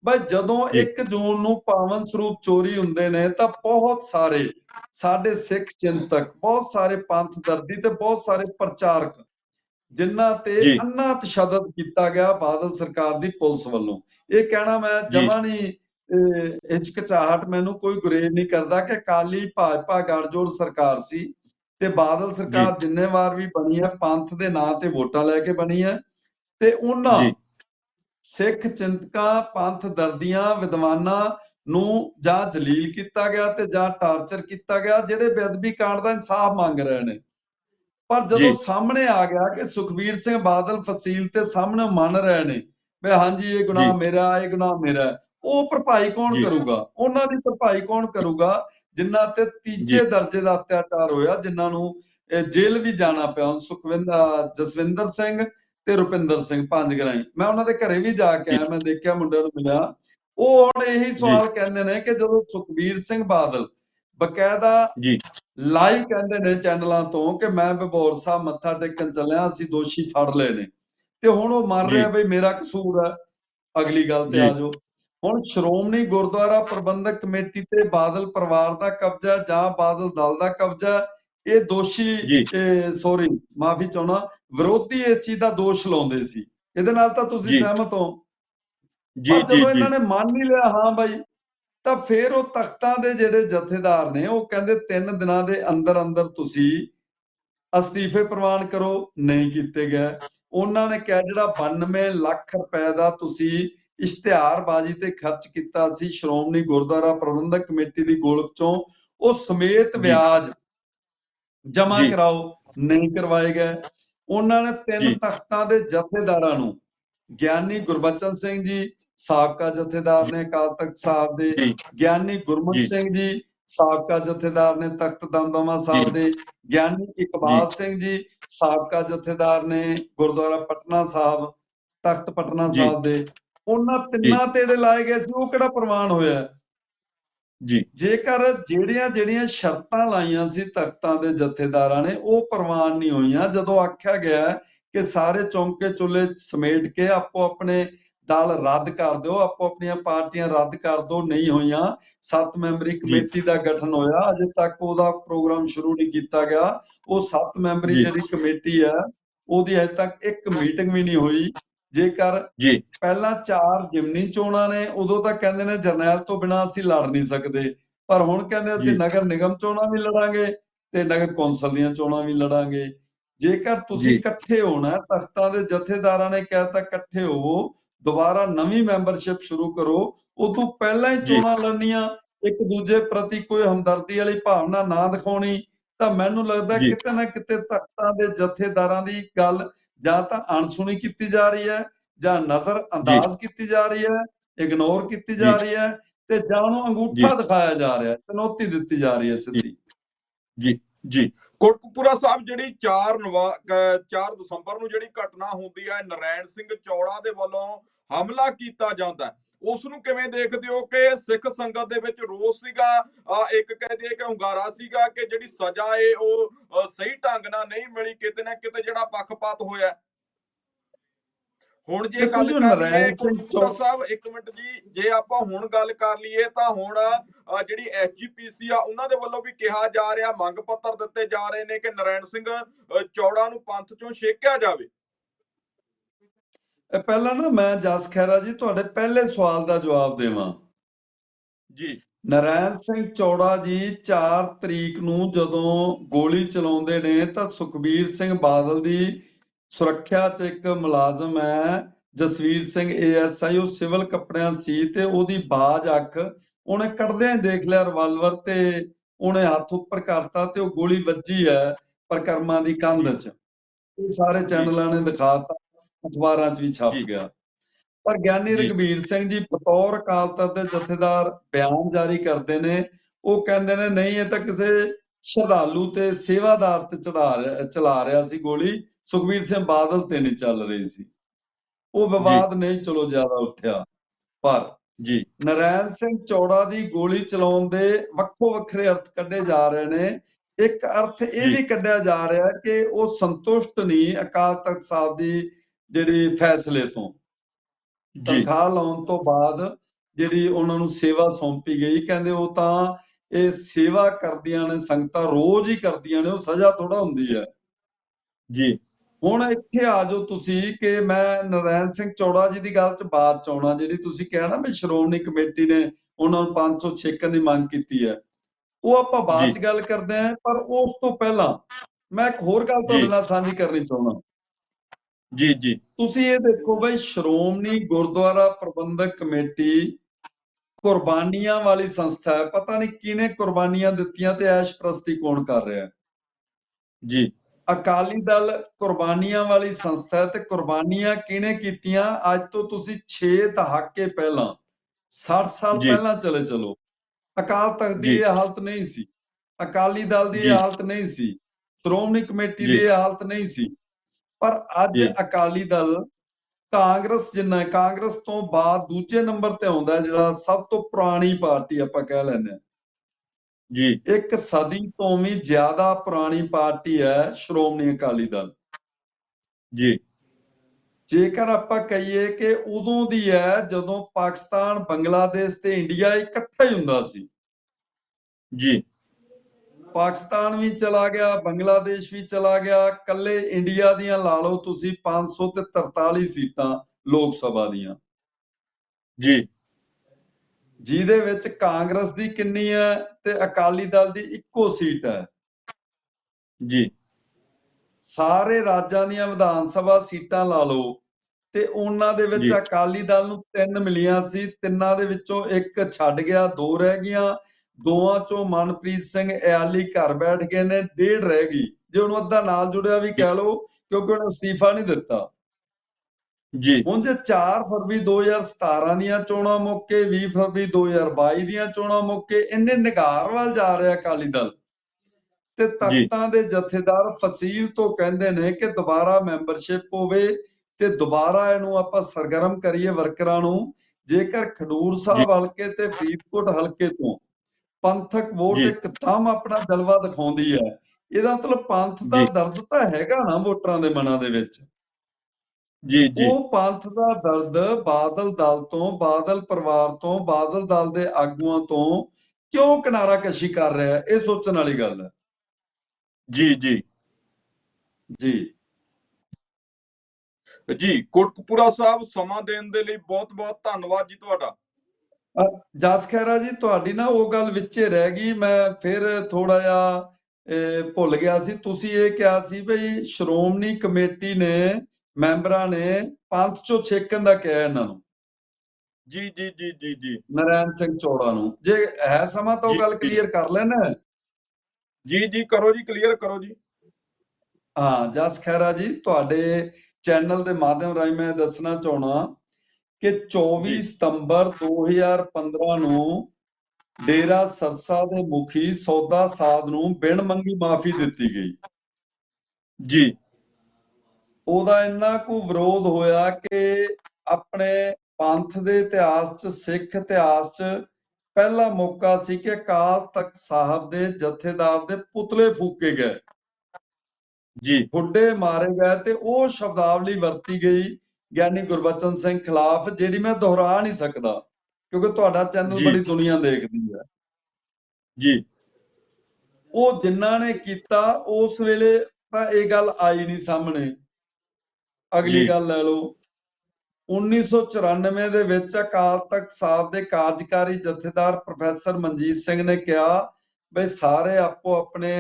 ਬਈ ਜਦੋਂ ਜੀ। 1 ਜੂਨ ਨੂੰ ਪਾਵਨ ਸਰੂਪ ਚੋਰੀ ਹੁੰਦੇ ਨੇ ਤਾਂ ਬਹੁਤ ਸਾਰੇ ਸਾਡੇ ਸਿੱਖ ਚਿੰਤਕ ਬਹੁਤ ਸਾਰੇ ਪੰਥ ਦਰਦੀ ਤੇ ਬਹੁਤ ਸਾਰੇ ਪ੍ਰਚਾਰਕ ਜਿਨ੍ਹਾਂ ਤੇ। ਅੰਨਾ ਤਸ਼ੱਦਦ ਕੀਤਾ ਗਿਆ ਬਾਦਲ ਸਰਕਾਰ ਦੀ ਪੁਲਿਸ ਵੱਲੋਂ ਇਹ ਕਹਿਣਾ ਮੈਂ। ਜਮਾ ਨਹੀਂ ਹਿਚਕਚਾਹਟ ਮੈਨੂੰ ਕੋਈ ਗੁਰੇਜ਼ ਨਹੀਂ ਕਰਦਾ ਕਿ ਕਾਲੀ ਭਾਜਪਾ ਗੜਜੋੜ ਸਰਕਾਰ ਸੀ ਤੇ ਬਾਦਲ ਸਰਕਾਰ ਜਿੰਨੇ ਵਾਰ ਵੀ ਬਣੀ ਹੈ ਪੰਥ ਦੇ ਨਾਂ ਤੇ ਵੋਟਾਂ ਲੈ ਕੇ ਬਣੀ ਹੈ ਤੇ ਉਹਨਾਂ। ਸਿੱਖ ਚਿੰਤਕਾਂ ਪੰਥ ਦਰਦੀਆਂ ਵਿਦਵਾਨਾਂ ਨੂੰ ਜਾਂ ਜਲੀਲ ਕੀਤਾ ਗਿਆ ਤੇ ਜਾਂ ਟਾਰਚਰ ਕੀਤਾ ਗਿਆ ਜਿਹੜੇ ਬੇਅਦਬੀ ਕਾਂਡ ਦਾ ਇਨਸਾਫ ਮੰਗ ਰਹੇ ਨੇ ਪਰ ਜਦੋਂ। ਸਾਹਮਣੇ ਆ ਗਿਆ ਕਿ ਸੁਖਬੀਰ ਸਿੰਘ ਬਾਦਲ ਫਸੀਲ ਤੇ ਸਾਹਮਣੇ ਮੰਨ ਰਹੇ ਨੇ ਵੀ ਹਾਂਜੀ ਇਹ ਗੁਨਾਹ। ਮੇਰਾ ਇਹ ਗੁਨਾਹ ਮੇਰਾ ਉਹ ਭਰਪਾਈ ਕੌਣ। ਕਰੂਗਾ? ਉਹਨਾਂ ਦੀ ਭਰਪਾਈ ਕੌਣ ਕਰੂਗਾ? ਜਿਨ੍ਹਾਂ ਤੇ ਤੀਜੇ। ਦਰਜੇ ਦਾ ਅਤਿਆਚਾਰ ਹੋਇਆ ਜਿਨ੍ਹਾਂ ਨੂੰ ਜੇਲ੍ਹ ਵੀ ਜਾਣਾ ਪਿਆ ਹੁਣ ਸੁਖਵਿੰਦਰ ਜਸਵਿੰਦਰ ਸਿੰਘ ਤੇ ਰੁਪਿੰਦਰ ਸਿੰਘ ਪੰਜ ਗਰਾਈ। ਮੈਂ ਉਹਨਾਂ ਦੇ ਘਰੇ ਵੀ ਜਾ ਕੇ ਆਇਆ ਮੈਂ ਦੇਖਿਆ ਮੁੰਡਿਆਂ ਨੂੰ ਮਿਲਿਆ। ਉਹ ਹੁਣ ਇਹੀ ਸਵਾਲ ਕਹਿੰਦੇ ਨੇ ਕਿ ਜਦੋਂ ਸੁਖਬੀਰ ਸਿੰਘ ਬਾਦਲ ਬਕਾਇਦਾ ਜੀ। ਲਾਈਵ ਕਹਿੰਦੇ ਨੇ ਚੈਨਲਾਂ ਤੋਂ ਕਿ ਮੈਂ ਬਿਬੌਰ ਸਾਹਿਬ ਮੱਥਾ ਟੇਕਣ ਚੱਲਿਆ ਅਸੀਂ ਦੋਸ਼ੀ ਫੜ ਲਏ ਨੇ। ਤੇ ਹੁਣ ਉਹ ਮੰਨ। ਰਿਹਾ ਬਈ ਮੇਰਾ ਕਸੂਰ ਹੈ ਅਗਲੀ ਗੱਲ ਤੇ। ਆ ਜਾਓ ਹੁਣ ਸ਼੍ਰੋਮਣੀ ਗੁਰਦੁਆਰਾ ਪ੍ਰਬੰਧਕ ਕਮੇਟੀ ਤੇ ਬਾਦਲ ਪਰਿਵਾਰ ਦਾ ਕਬਜ਼ਾ ਜਾਂ ਬਾਦਲ ਦਲ ਦਾ ਕਬਜ਼ਾ ਇਹ ਦੋਸ਼ੀ। ਸੌਰੀ ਮਾਫੀ ਚਾਹਣਾ ਵਿਰੋਧੀ ਇਸ ਚੀਜ਼ ਦਾ ਦੋਸ਼ ਲਾਉਂਦੇ ਸੀ ਇਹਦੇ ਨਾਲ ਤਾਂ ਤੁਸੀਂ। ਸਹਿਮਤ ਹੋ ਜੀ ਜੀ ਜੀ ਇਹਨਾਂ ਨੇ ਮੰਨ ਹੀ ਲਿਆ ਹਾਂ ਬਾਈ ਤਾਂ ਫਿਰ ਉਹ ਤਖਤਾਂ ਦੇ ਜਿਹੜੇ ਜਥੇਦਾਰ ਨੇ ਉਹ ਕਹਿੰਦੇ ਤਿੰਨ ਦਿਨਾਂ ਦੇ ਅੰਦਰ ਅੰਦਰ ਤੁਸੀਂ ਅਸਤੀਫੇ ਪ੍ਰਵਾਨ ਕਰੋ ਨਹੀਂ ਕੀਤੇ ਗਏ ਉਹਨਾਂ ਨੇ ਕਿਹਾ ਜਿਹੜਾ 92 ਲੱਖ ਰੁਪਏ ਦਾ ਤੁਸੀਂ ਇਸ਼ਤਿਹਾਰਬਾਜ਼ੀ ਤੇ ਖਰਚ ਕੀਤਾ ਸੀ ਸ਼੍ਰੋਮਣੀ ਗੁਰਦੁਆਰਾ ਪ੍ਰਬੰਧਕ ਕਮੇਟੀ ਦੀ ਗੋਲਕ ਚੋਂ ਉਹ ਸਮੇਤ। ਵਿਆਜ ਜਮ੍ਹਾਂ। ਕਰਾਓ ਨਹੀਂ ਕਰਵਾਏ ਗਏ ਉਹਨਾਂ ਨੇ ਤਿੰਨ। ਤਖਤਾਂ ਦੇ ਜਥੇਦਾਰਾਂ ਨੂੰ ਗਿਆਨੀ ਗੁਰਬਚਨ ਸਿੰਘ ਜੀ ਸਾਬਕਾ ਜਥੇਦਾਰ ਨੇ ਅਕਾਲ ਤਖਤ ਸਾਹਿਬ ਦੇ ਗਿਆਨੀ ਗੁਰਮੁਖ। ਸਿੰਘ ਜੀ ਸਾਬਕਾ ਜਥੇਦਾਰ ਨੇ ਤਖਤ ਦਮਦਮਾ ਸਾਹਿਬ ਦੇ ਗਿਆਨੀ ਇਕਬਾਲ ਸਿੰਘ ਜੀ ਸਾਬਕਾ ਜਥੇਦਾਰ ਨੇ ਗੁਰਦੁਆਰਾ ਪਟਨਾ ਸਾਹਿਬ ਤਖਤ ਪਟਨਾ। ਸਾਹਿਬ ਦੇ। ਉਹਨਾਂ ਤਿੰਨਾਂ ਤੇ ਜਿਹੜੇ ਲਾਏ ਗਏ ਸੀ ਉਹ ਕਿਹੜਾ ਪ੍ਰਮਾਣ ਹੋਇਆ? ਜੀ। ਜੇਕਰ ਜਿਹੜੀਆਂ ਜਿਹੜੀਆਂ ਸ਼ਰਤਾਂ ਲਾਈਆਂ ਸੀ ਤਖਤਾਂ ਦੇ ਜਥੇਦਾਰਾਂ ਨੇ ਉਹ ਪ੍ਰਵਾਨ ਨਹੀਂ ਹੋਈਆਂ। ਜਦੋਂ ਆਖਿਆ ਗਿਆ ਕਿ ਸਾਰੇ ਚੌਂਕੇ ਚੁੱਲੇ ਸਮੇਟ ਕੇ ਆਪੋ ਆਪਣੇ ਦਲ ਰੱਦ ਕਰ ਦਿਓ ਆਪੋ ਆਪਣੀਆਂ ਪਾਰਟੀਆਂ ਰੱਦ ਕਰ ਦਿਓ ਨਹੀਂ ਹੋਈਆਂ। ਸੱਤ ਮੈਂਬਰੀ ਕਮੇਟੀ ਦਾ ਗਠਨ ਹੋਇਆ ਅਜੇ ਤੱਕ ਉਹਦਾ ਪ੍ਰੋਗਰਾਮ ਸ਼ੁਰੂ ਨਹੀਂ ਕੀਤਾ ਗਿਆ। ਉਹ ਸੱਤ ਮੈਂਬਰੀ। ਜਿਹੜੀ ਕਮੇਟੀ ਹੈ ਉਹਦੀ ਅਜੇ ਤੱਕ ਇੱਕ ਮੀਟਿੰਗ ਵੀ ਨਹੀਂ ਹੋਈ। ਜੇਕਰ ਜੀ। ਪਹਿਲਾਂ ਚਾਰ ਜਿਮਨੀ ਚੋਣਾਂ ਨੇ ਉਦੋਂ ਤਾਂ ਕਹਿੰਦੇ ਨੇ ਜਰਨੈਲ ਤੋਂ ਬਿਨਾਂ ਅਸੀਂ ਲੜ ਨਹੀਂ ਸਕਦੇ। ਪਰ ਹੁਣ ਕਹਿੰਦੇ ਅਸੀਂ। ਨਗਰ ਨਿਗਮ ਚੋਣਾਂ ਵੀ ਲੜਾਂਗੇ ਤੇ ਨਗਰ ਕੌਂਸਲ ਦੀਆਂ ਚੋਣਾਂ ਵੀ ਲੜਾਂਗੇ। ਜੇਕਰ ਤੁਸੀਂ। ਇਕੱਠੇ ਹੋਣਾ ਤਖਤਾਂ ਦੇ ਜਥੇਦਾਰਾਂ ਨੇ ਕਹਿਤਾ ਇਕੱਠੇ ਹੋਵੋ। ਦੁਬਾਰਾ ਨਵੀਂ ਮੈਂਬਰਸ਼ਿਪ ਸ਼ੁਰੂ ਕਰੋ। ਉਦੋਂ ਪਹਿਲਾਂ ਹੀ। ਚੋਣਾਂ ਲੜਨੀਆਂ ਇੱਕ ਦੂਜੇ ਪ੍ਰਤੀ ਕੋਈ ਹਮਦਰਦੀ ਵਾਲੀ ਭਾਵਨਾ ਨਾ ਦਿਖਾਉਣੀ ਤਾਂ ਮੈਨੂੰ ਲੱਗਦਾ। ਕਿਤੇ ਨਾ ਕਿਤੇ ਤਖਤਾਂ ਦੇ ਜਥੇਦਾਰਾਂ ਦੀ ਗੱਲ ਜਾਂ ਤਾਂ ਅਣਸੁਣੀ ਕੀਤੀ ਜਾ ਰਹੀ ਹੈ ਜਾਂ ਨਜ਼ਰ ਅੰਦਾਜ਼ ਕੀਤੀ ਜਾ ਰਹੀ ਹੈ ਇਗਨੋਰ ਕੀਤੀ ਜਾ ਰਹੀ ਹੈ ਤੇ ਜਾਂ ਉਹਨੂੰ ਅੰਗੂਠਾ ਦਿਖਾਇਆ ਜਾ ਰਿਹਾ ਚੁਣੌਤੀ ਦਿੱਤੀ ਜਾ ਰਹੀ ਹੈ ਸਿੱਧੀ। ਜੀ। ਜੀ। ਕੋਟਕਪੂਰਾ ਸਾਹਿਬ ਜਿਹੜੀ 4 4 ਦਸੰਬਰ ਨੂੰ ਜਿਹੜੀ ਘਟਨਾ ਹੁੰਦੀ ਹੈ, ਨਰੈਣ ਸਿੰਘ ਚੌੜਾ ਦੇ ਵੱਲੋਂ ਹਮਲਾ ਕੀਤਾ ਜਾਂਦਾ ਹੈ। ਉਸ ਨੂੰ ਕਿਵੇਂ ਦੇਖਦੇ ਹੋ ਕਿ ਸਿੱਖ ਸੰਗਤ ਦੇ ਵਿੱਚ ਰੋਸ ਸੀਗਾ? ਇੱਕ ਕਹਿ ਦਈਏ ਕਿ ਹੁੰਗਾਰਾ ਸੀਗਾ ਕਿ ਜਿਹੜੀ ਸਜ਼ਾ ਏ ਉਹ ਸਹੀ ਢੰਗ ਨਾਲ ਨਹੀਂ ਮਿਲੀ, ਕਿਤੇ ਨਾ ਕਿਤੇ ਜਿਹੜਾ ਪੱਖਪਾਤ ਹੋਇਆ। ਹੁਣ ਜੇ ਗੱਲ ਕਰ ਲਈਏ ਸਾਹਿਬ ਇੱਕ ਮਿੰਟ ਜੀ ਜੇ ਆਪਾਂ ਹੁਣ ਗੱਲ ਕਰ ਲਈਏ ਤਾਂ ਹੁਣ ਜਿਹੜੀ ਐਸਜੀਪੀਸੀ ਆ ਉਹਨਾਂ ਦੇ ਵੱਲੋਂ ਵੀ ਕਿਹਾ ਜਾ ਰਿਹਾ ਮੰਗ ਪੱਤਰ ਦਿੱਤੇ ਜਾ ਰਹੇ ਨੇ ਕਿ ਨਰੈਣ ਸਿੰਘ ਚੌੜਾ ਨੂੰ ਪੰਥ ਚੋਂ ਛੇਕਿਆ ਜਾਵੇ। ਇਹ ਪਹਿਲਾਂ ਨਾ ਮੈਂ ਜਸ ਖੈਰਾ ਜੀ ਤੁਹਾਡੇ ਪਹਿਲੇ ਸਵਾਲ ਦਾ ਜਵਾਬ ਦੇਵਾਂ। ਜੀ। ਨਰੈਣ ਸਿੰਘ ਚੌੜਾ ਜੀ 4 ਤਰੀਕ ਨੂੰ ਜਦੋਂ ਗੋਲੀ ਚਲਾਉਂਦੇ ਨੇ ਤਾਂ ਸੁਖਬੀਰ ਸਿੰਘ ਬਾਦਲ ਦੀ ਸੁਰੱਖਿਆ 'ਚ ਇੱਕ ਮੁਲਾਜ਼ਮ ਹੈ ਜਸਵੀਰ ਸਿੰਘ ਏਐਸਆਈ ਉਹ ਸਿਵਲ ਕੱਪੜਿਆਂ ਸੀ ਤੇ ਉਹਦੀ ਬਾਜ ਅੱਖ ਉਹਨੇ ਕੱਢਦਿਆਂ ਦੇਖ ਲਿਆ ਰਿਵਾਲਵਰ ਤੇ ਉਹਨੇ ਹੱਥ ਉੱਪਰ ਕਰਤਾ ਤੇ ਉਹ ਗੋਲੀ ਵੱਜੀ ਹੈ ਪ੍ਰਕਰਮਾਂ ਦੀ ਕੰਧ 'ਚ ਇਹ ਸਾਰੇ ਚੈਨਲਾਂ ਨੇ ਦਿਖਾਤਾ ਅਖਬਾਰਾਂ 'ਚ ਵੀ ਛਪ। ਗਿਆ ਪਰ ਗਿਆਨੀ। ਰਘਬੀਰ ਸਿੰਘ ਜੀ ਬਤੌਰ ਅਕਾਲ ਤਖਤ ਦੇ ਜਥੇਦਾਰ ਬਿਆਨ ਜਾਰੀ ਕਰਦੇ ਨੇ ਉਹ ਕਹਿੰਦੇ ਨੇ ਨਹੀਂ ਇਹ ਤਾਂ ਕਿਸੇ ਸ਼ਰਧਾਲੂ ਤੇ ਸੇਵਾਦਾਰ ਤੇ ਚੜਾ ਚਲਾ ਰਿਹਾ ਸੀ ਗੋਲੀ। ਸੁਖਬੀਰ ਸਿੰਘ ਬਾਦਲ ਤੇ ਨਹੀਂ ਚੱਲ ਰਹੀ ਸੀ। ਉਹ ਵਿਵਾਦ ਨਹੀਂ ਚਲੋ ਜ਼ਿਆਦਾ ਉੱਠਿਆ। ਪਰ ਜੀ। ਨਰੈਣ ਸਿੰਘ ਚੌੜਾ ਦੀ ਗੋਲੀ ਚਲਾਉਣ ਦੇ ਵੱਖੋ ਵੱਖਰੇ ਅਰਥ ਕੱਢੇ ਜਾ ਰਹੇ ਨੇ। ਇੱਕ ਅਰਥ ਇਹ। ਵੀ ਕੱਢਿਆ ਜਾ ਰਿਹਾ ਕਿ ਉਹ ਸੰਤੁਸ਼ਟ ਨਹੀਂ ਅਕਾਲ ਤਖਤ ਸਾਹਿਬ ਦੀ ਜਿਹੜੀ ਫੈਸਲੇ ਤੋਂ। ਜੀ। ਤਨਖਾਹ ਲਾਉਣ ਤੋਂ ਬਾਅਦ ਜਿਹੜੀ ਉਹਨਾਂ ਨੂੰ ਸੇਵਾ ਸੌਂਪੀ ਗਈ ਕਹਿੰਦੇ ਉਹ ਤਾਂ ਇਹ ਸੇਵਾ ਕਰਦੀਆਂ ਨੇ ਸੰਗਤਾਂ ਰੋਜ਼ ਹੀ ਕਰਦੀਆਂ ਨੇ ਉਹ ਸਜ਼ਾ ਥੋੜਾ ਹੁੰਦੀ ਹੈ। ਜੀ। ਹੁਣ ਇੱਥੇ ਆ ਜਾਓ ਤੁਸੀਂ ਕਿ ਮੈਂ ਨਰੈਣ ਸਿੰਘ ਚੌੜਾ ਜੀ ਦੀ ਗੱਲ 'ਚ ਬਾਤ ਚ ਆਉਣਾ ਜਿਹੜੀ ਤੁਸੀਂ ਕਿਹਾ ਨਾ ਵੀ ਸ਼੍ਰੋਮਣੀ ਕਮੇਟੀ ਨੇ ਉਹਨਾਂ ਨੂੰ 500 ਛੇਕਣ ਦੀ ਮੰਗ ਕੀਤੀ ਹੈ। ਉਹ ਆਪਾਂ ਬਾਅਦ 'ਚ ਗੱਲ ਕਰਦੇ ਆਂ ਪਰ ਉਸ ਤੋਂ ਪਹਿਲਾਂ ਮੈਂ ਇੱਕ ਹੋਰ ਗੱਲ ਤੁਹਾਡੇ। ਨਾਲ ਸਾਂਝੀ ਕਰਨੀ ਚਾਹੁੰਦਾ। ਜੀ ਜੀ। ਤੁਸੀਂ ਇਹ ਦੇਖੋ ਬਈ ਸ਼੍ਰੋਮਣੀ ਗੁਰਦੁਆਰਾ ਪ੍ਰਬੰਧਕ ਕਮੇਟੀ ਕੁਰਬਾਨੀਆਂ ਵਾਲੀ ਸੰਸਥਾ ਹੈ ਪਤਾ ਨਹੀਂ ਕਿਹਨੇ ਕੁਰਬਾਨੀਆਂ ਦਿੱਤੀਆਂ ਤੇ ਐਸ਼ ਪ੍ਰਸਤੀ ਕੌਣ ਕਰ ਰਿਹਾ ਹੈ ਜੀ ਅਕਾਲੀ ਦਲ ਕੁਰਬਾਨੀਆਂ ਵਾਲੀ ਸੰਸਥਾ ਹੈ ਤੇ ਕੁਰਬਾਨੀਆਂ ਕਿਹਨੇ ਕੀਤੀਆਂ ਅੱਜ ਤੋਂ ਤੁਸੀਂ 6 ਦਹਾਕੇ ਪਹਿਲਾਂ 60 ਸਾਲ। ਪਹਿਲਾਂ ਚਲੇ ਚਲੋ ਅਕਾਲ ਤਖਤ ਦੀ। ਇਹ ਹਾਲਤ ਨਹੀਂ ਸੀ ਅਕਾਲੀ ਦਲ ਦੀ। ਇਹ ਹਾਲਤ ਨਹੀਂ ਸੀ ਸ਼੍ਰੋਮਣੀ ਕਮੇਟੀ ਦੀ। ਇਹ ਹਾਲਤ ਨਹੀਂ ਸੀ ਪਰ ਅੱਜ। ਅਕਾਲੀ ਦਲ ਕਾਂਗਰਸ ਜਿੰਨਾ ਕਾਂਗਰਸ ਤੋਂ ਬਾਅਦ ਦੂਜੇ ਨੰਬਰ ਤੇ ਆਉਂਦਾ ਜਿਹੜਾ ਸਭ ਤੋਂ ਪੁਰਾਣੀ ਪਾਰਟੀ ਆਪਾਂ ਕਹਿ ਲੈਂਦੇ ਜੀ। ਇੱਕ ਸਦੀ ਤੋਂ ਵੀ ਜ਼ਿਆਦਾ ਪੁਰਾਣੀ ਪਾਰਟੀ ਹੈ ਸ਼੍ਰੋਮਣੀ ਅਕਾਲੀ ਦਲ। ਜੀ। ਜੇਕਰ ਆਪਾਂ ਕਹੀਏ ਕਿ ਉਦੋਂ ਦੀ ਹੈ ਜਦੋਂ ਪਾਕਿਸਤਾਨ ਬੰਗਲਾਦੇਸ਼ ਤੇ ਇੰਡੀਆ ਇਕੱਠਾ ਹੀ ਹੁੰਦਾ ਸੀ। ਜੀ। ਪਾਕਿਸਤਾਨ ਵੀ ਚਲਾ ਗਿਆ ਬੰਗਲਾਦੇਸ਼ ਵੀ ਚਲਾ ਗਿਆ ਕੱਲੇ ਇੰਡੀਆ ਦੀਆਂ ਲਾ ਲਓ ਤੁਸੀਂ 500 ਤੇ 43 ਸੀਟਾਂ ਲੋਕ ਸਭਾ ਦੀਆਂ। ਜੀ। ਜਿਹਦੇ ਵਿੱਚ ਕਾਂਗਰਸ ਦੀ ਕਿੰਨੀ ਹੈ ਤੇ ਅਕਾਲੀ ਦਲ ਦੀ ਇੱਕੋ ਸੀਟ ਹੈ। ਜੀ। ਸਾਰੇ ਰਾਜਾਂ ਦੀਆਂ ਵਿਧਾਨ ਸਭਾ ਸੀਟਾਂ ਲਾ ਲਓ ਤੇ ਉਹਨਾਂ ਦੇ ਵਿੱਚ। ਅਕਾਲੀ ਦਲ ਨੂੰ ਤਿੰਨ ਮਿਲੀਆਂ ਸੀ ਤਿੰਨਾਂ ਦੇ ਵਿੱਚੋਂ ਇੱਕ ਛੱਡ ਗਿਆ ਦੋ ਰਹਿ ਗਈਆਂ। ਦੋਵਾਂ ਚੋਂ ਮਨਪ੍ਰੀਤ ਸਿੰਘ ਇਆਲੀ ਘਰ ਬੈਠ ਗਏ ਨੇ ਡੇਢ ਰਹਿ ਗਈ। ਜੇ ਉਹਨੂੰ ਅੱਧਾ ਨਾਲ ਜੁੜਿਆ ਵੀ ਕਹਿ ਲਓ ਕਿਉਂਕਿ ਉਹਨੇ ਅਸਤੀਫਾ ਨਹੀਂ ਦਿੱਤਾ। ਜੀ। ਹੁਣ ਜੇ 4 ਫਰਵਰੀ 2017 ਦੀਆਂ ਚੋਣਾਂ ਮੌਕੇ 20 ਫਰਵਰੀ 2022 ਦੀਆਂ ਚੋਣਾਂ ਮੌਕੇ ਇੰਨੇ ਨਿਗਾਰ ਵੱਲ ਜਾ ਰਿਹਾ ਅਕਾਲੀ ਦਲ। ਤੇ ਤਖਤਾਂ ਦੇ ਜਥੇਦਾਰ ਫਸੀਲ ਤੋਂ ਕਹਿੰਦੇ ਨੇ ਕਿ ਦੁਬਾਰਾ ਮੈਂਬਰਸ਼ਿਪ ਹੋਵੇ ਤੇ ਦੁਬਾਰਾ ਇਹਨੂੰ ਆਪਾਂ ਸਰਗਰਮ ਕਰੀਏ ਵਰਕਰਾਂ ਨੂੰ। ਜੇਕਰ ਖਡੂਰ ਸਾਹਿਬ ਹਲਕੇ ਤੇ ਫਰੀਦਕੋਟ ਹਲਕੇ ਤੋਂ ਪੰਥਕ ਵੋਟ ਜੀ। ਇੱਕਦਮ ਆਪਣਾ ਜਲਵਾ ਦਿਖਾਉਂਦੀ ਹੈ। ਇਹਦਾ ਮਤਲਬ ਪੰਥ ਦਾ। ਦਰਦ ਤਾਂ ਹੈਗਾ ਨਾ ਵੋਟਰਾਂ ਦੇ ਮਨਾਂ ਦੇ ਵਿੱਚ। ਜੀ ਜੀ। ਉਹ ਪੰਥ ਦਾ ਦਰਦ ਬਾਦਲ ਦਲ ਤੋਂ ਬਾਦਲ ਪਰਿਵਾਰ ਤੋਂ ਬਾਦਲ ਦਲ ਦੇ ਆਗੂਆਂ ਤੋਂ ਕਿਉਂ ਕਿਨਾਰਾ ਕਸ਼ੀ ਕਰ ਰਿਹਾ ਹੈ ਇਹ ਸੋਚਣ ਵਾਲੀ ਗੱਲ ਹੈ। ਜੀ ਜੀ। ਜੀ। ਜੀ ਕੋਟਕਪੂਰਾ ਸਾਹਿਬ ਸਮਾਂ ਦੇਣ ਦੇ ਲਈ ਬਹੁਤ ਬਹੁਤ ਧੰਨਵਾਦ ਜੀ ਤੁਹਾਡਾ। ਜਸ ਖਹਿਰਾ ਜੀ ਤੁਹਾਡੀ ਨਾ ਉਹ ਗੱਲ ਵਿੱਚੇ ਰਹਿ ਗਈ ਮੈਂ ਫਿਰ ਥੋੜਾ ਜਿਹਾ ਭੁੱਲ ਗਿਆ ਸੀ। ਤੁਸੀਂ ਇਹ ਕਿਹਾ ਸੀ ਬਈ ਸ਼੍ਰੋਮਣੀ ਕਮੇਟੀ ਨੇ ਮੈਂਬਰਾਂ ਨੇ ਪੰਥ ਚੋਂ ਛੇਕਣ ਦਾ ਕਿਹਾ ਇਹਨਾਂ ਨੂੰ। ਜੀ ਜੀ ਜੀ ਜੀ ਜੀ। ਨਰੈਣ ਸਿੰਘ ਚੌੜਾ ਨੂੰ। ਜੇ ਹੈ ਸਮਾਂ ਤਾਂ ਉਹ ਗੱਲ। ਕਲੀਅਰ ਕਰ ਲੈਣਾ। ਜੀ ਜੀ ਕਰੋ ਜੀ ਕਲੀਅਰ ਕਰੋ ਜੀ। ਹਾਂ ਜਸ ਖਹਿਰਾ ਜੀ ਤੁਹਾਡੇ ਚੈਨਲ ਦੇ ਮਾਧਿਅਮ ਰਾਹੀਂ ਮੈਂ ਦੱਸਣਾ ਚਾਹਣਾ ਕਿ 24 ਜੀ। ਸਤੰਬਰ 2015 ਨੂੰ ਡੇਰਾ ਸਰਸਾ ਦੇ ਮੁਖੀ ਸੌਦਾ ਸਾਧ ਨੂੰ ਬਿਨ ਮੰਗੀ ਮਾਫੀ ਦਿੱਤੀ ਗਈ। ਜੀ। ਉਹਦਾ ਇੰਨਾ ਕੁ ਵਿਰੋਧ ਹੋਇਆ ਕਿ ਆਪਣੇ ਪੰਥ ਦੇ ਇਤਿਹਾਸ 'ਚ ਸਿੱਖ ਇਤਿਹਾਸ 'ਚ ਪਹਿਲਾ ਮੌਕਾ ਸੀ ਕਿ ਅਕਾਲ ਤਖਤ ਸਾਹਿਬ ਦੇ ਜਥੇਦਾਰ ਦੇ ਪੁਤਲੇ ਫੂਕੇ ਗਏ। ਜੀ। ਖੁੱਡੇ ਮਾਰੇ ਗਏ ਤੇ ਉਹ ਸ਼ਬਦਾਵਲੀ ਵਰਤੀ ਗਈ ਗਿਆਨੀ ਗੁਰਬਚਨ ਸਿੰਘ ਖਿਲਾਫ ਜਿਹੜੀ ਮੈਂ ਦੁਹਰਾ ਨਹੀਂ ਸਕਦਾ ਕਿਉਂਕਿ ਤੁਹਾਡਾ ਚੈਨਲ। ਬੜੀ ਦੁਨੀਆ ਦੇਖਦੀ ਹੈ ਜੀ ਉਹ ਜਿਨ੍ਹਾਂ ਨੇ ਕੀਤਾ ਉਸ ਵੇਲੇ ਤਾਂ ਇਹ ਗੱਲ ਆਈ ਨਹੀਂ ਸਾਹਮਣੇ ਅਗਲੀ। ਗੱਲ ਲੈ ਲਓ 1994 ਦੇ ਵਿੱਚ ਅਕਾਲ ਤਖਤ ਸਾਹਿਬ ਦੇ ਕਾਰਜਕਾਰੀ ਜਥੇਦਾਰ ਪ੍ਰੋਫੈਸਰ ਮਨਜੀਤ ਸਿੰਘ ਨੇ ਕਿਹਾ ਬਈ ਸਾਰੇ ਆਪੋ ਆਪਣੇ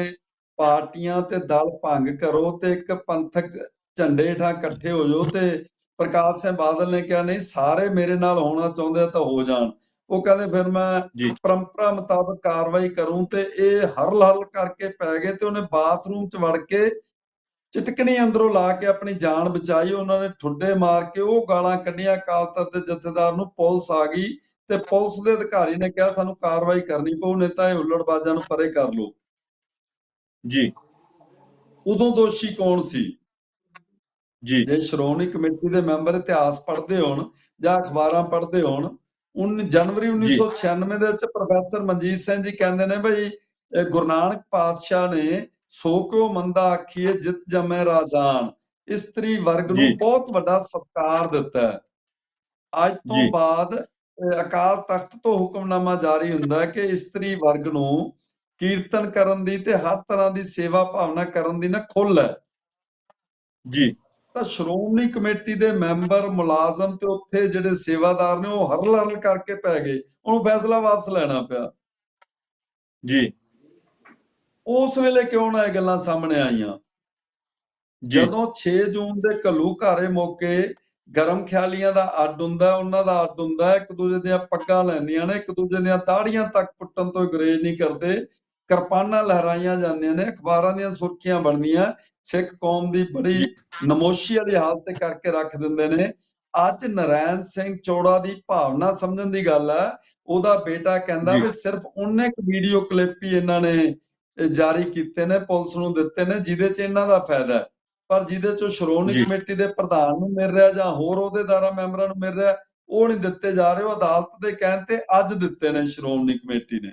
ਪਾਰਟੀਆਂ ਤੇ ਦਲ ਭੰਗ ਕਰੋ ਤੇ ਇੱਕ ਪੰਥਕ ਝੰਡੇ ਹੇਠਾਂ ਇਕੱਠੇ ਹੋ ਜਾਓ ਤੇ ਪ੍ਰਕਾਸ਼ ਸਿੰਘ ਬਾਦਲ ਨੇ ਕਿਹਾ ਨਹੀਂ ਸਾਰੇ ਮੇਰੇ ਨਾਲ ਹੋਣਾ ਚਾਹੁੰਦੇ ਆ ਤਾਂ ਹੋ ਜਾਣ। ਉਹ ਕਹਿੰਦੇ ਫਿਰ ਮੈਂ ਪਰੰਪਰਾ ਮੁਤਾਬਕ ਕਾਰਵਾਈ ਕਰੂੰ ਤੇ ਇਹ ਹਰਲ ਹਰਲ ਕਰਕੇ ਪੈ ਗਏ ਤੇ ਉਹਨੇ ਬਾਥਰੂਮ 'ਚ ਵੜ ਕੇ ਚਟਕਣੀ ਅੰਦਰੋਂ ਲਾ ਕੇ ਆਪਣੀ ਜਾਨ ਬਚਾਈ। ਉਹਨਾਂ ਨੇ ਠੁੱਡੇ ਮਾਰ ਕੇ ਉਹ ਗਾਲਾਂ ਕੱਢੀਆਂ। ਅਕਾਲ ਤਖਤ ਦੇ ਜਥੇਦਾਰ ਨੂੰ ਪੁਲਿਸ ਆ ਗਈ ਤੇ ਪੁਲਿਸ ਦੇ ਅਧਿਕਾਰੀ ਨੇ ਕਿਹਾ ਸਾਨੂੰ ਕਾਰਵਾਈ ਕਰਨੀ ਪਊ ਨਹੀਂ ਤਾਂ ਇਹ ਹੁੱਲੜਬਾਜ਼ਾਂ ਨੂੰ ਪਰੇ ਕਰ ਲਓ। ਜੀ। ਉਦੋਂ ਦੋਸ਼ੀ ਕੌਣ ਸੀ? ਜੀ। ਜੇ ਸ਼੍ਰੋਮਣੀ ਕਮੇਟੀ ਦੇ ਮੈਂਬਰ ਇਤਿਹਾਸ ਪੜ੍ਹਦੇ ਹੋਣ ਜਾਂ ਅਖਬਾਰਾਂ ਪੜ੍ਹਦੇ ਹੋਣ ਉਨ ਜਨਵਰੀ 1996 ਦੇ ਵਿੱਚ ਪ੍ਰੋਫੈਸਰ ਮਨਜੀਤ ਸਿੰਘ ਜੀ ਕਹਿੰਦੇ ਨੇ ਇਹ ਗੁਰੂ ਨਾਨਕ ਪਾਤਸ਼ਾਹ ਨੇ ਸੋ ਕਿਉ ਮੰਦਾ ਆਖੀਏ ਜਿਤ ਜਮੈ ਰਾਜ਼ਾਨ। ਇਸਤਰੀ ਵਰਗ ਨੂੰ। ਬਹੁਤ ਵੱਡਾ ਸਤਿਕਾਰ ਦਿੱਤਾ ਹੈ। ਅੱਜ ਤੋਂ। ਬਾਅਦ ਅਕਾਲ ਤਖਤ ਤੋਂ ਹੁਕਮਨਾਮਾ ਜਾਰੀ ਹੁੰਦਾ ਹੈ ਕਿ ਇਸਤਰੀ ਵਰਗ ਨੂੰ ਕੀਰਤਨ ਕਰਨ ਦੀ ਤੇ ਹਰ ਤਰ੍ਹਾਂ ਦੀ ਸੇਵਾ ਭਾਵਨਾ ਕਰਨ ਦੀ ਨਾ ਖੁੱਲ੍ਹ ਹੈ। ਜੀ। ਤਾਂ ਸ਼੍ਰੋਮਣੀ ਕਮੇਟੀ ਦੇ ਮੈਂਬਰ ਮੁਲਾਜ਼ਮ ਤੇ ਉੱਥੇ ਜਿਹੜੇ ਸੇਵਾਦਾਰ ਨੇ ਉਹ ਹਰਲ ਹਰਲ ਕਰਕੇ ਪੈ ਗਏ। ਉਹਨੂੰ ਫੈਸਲਾ ਵਾਪਸ ਲੈਣਾ ਪਿਆ। ਜੀ। ਉਸ ਵੇਲੇ ਕਿਉਂ ਨਾ ਇਹ ਗੱਲਾਂ ਸਾਹਮਣੇ ਆਈਆਂ? ਜਦੋਂ 6 ਜੂਨ ਦੇ ਘੱਲੂ ਘਾਰੇ ਮੌਕੇ ਗਰਮ ਖਿਆਲੀਆਂ ਦਾ ਅੱਡ ਹੁੰਦਾ ਉਹਨਾਂ ਦਾ ਅੱਡ ਹੁੰਦਾ ਇੱਕ ਦੂਜੇ ਦੀਆਂ ਪੱਗਾਂ ਲੈਂਦੀਆਂ ਨੇ ਇੱਕ ਦੂਜੇ ਦੀਆਂ ਦਾੜੀਆਂ ਤੱਕ ਪੁੱਟਣ ਤੋਂ ਗਰੇਜ ਨਹੀਂ ਕਰਦੇ। ਕਿਰਪਾਨਾਂ ਲਹਿਰਾਈਆਂ ਜਾਂਦੀਆਂ ਨੇ ਅਖਬਾਰਾਂ ਦੀਆਂ ਸੁਰਖੀਆਂ ਬਣਦੀਆਂ ਸਿੱਖ ਕੌਮ ਦੀ ਬੜੀ ਨਮੋਸ਼ੀ ਵਾਲੀ ਹਾਲਤ ਤੇ ਕਰਕੇ ਰੱਖ ਦਿੰਦੇ ਨੇ ਅੱਜ ਨਰੈਣ ਸਿੰਘ ਚੋੜਾ ਦੀ ਭਾਵਨਾ ਸਮਝਣ ਦੀ ਗੱਲ ਹੈ ਉਹਦਾ ਬੇਟਾ ਕਹਿੰਦਾ। ਵੀ ਸਿਰਫ ਉਹਨੇ ਇੱਕ ਵੀਡੀਓ ਕਲਿੱਪ ਹੀ ਇਹਨਾਂ ਨੇ ਜਾਰੀ ਕੀਤੇ ਨੇ ਪੁਲਿਸ ਨੂੰ ਦਿੱਤੇ ਨੇ ਜਿਹਦੇ 'ਚ ਇਹਨਾਂ ਦਾ ਫਾਇਦਾ ਪਰ ਜਿਹਦੇ 'ਚੋਂ ਸ਼੍ਰੋਮਣੀ। ਕਮੇਟੀ ਦੇ ਪ੍ਰਧਾਨ ਨੂੰ ਮਿਲ ਰਿਹਾ ਜਾਂ ਹੋਰ ਅਹੁਦੇਦਾਰਾਂ ਮੈਂਬਰਾਂ ਨੂੰ ਮਿਲ ਰਿਹਾ ਉਹ ਨਹੀਂ ਦਿੱਤੇ ਜਾ ਰਹੇ ਉਹ ਅਦਾਲਤ ਦੇ ਕਹਿਣ ਤੇ ਅੱਜ ਦਿੱਤੇ ਨੇ ਸ਼੍ਰੋਮਣੀ ਕਮੇਟੀ ਨੇ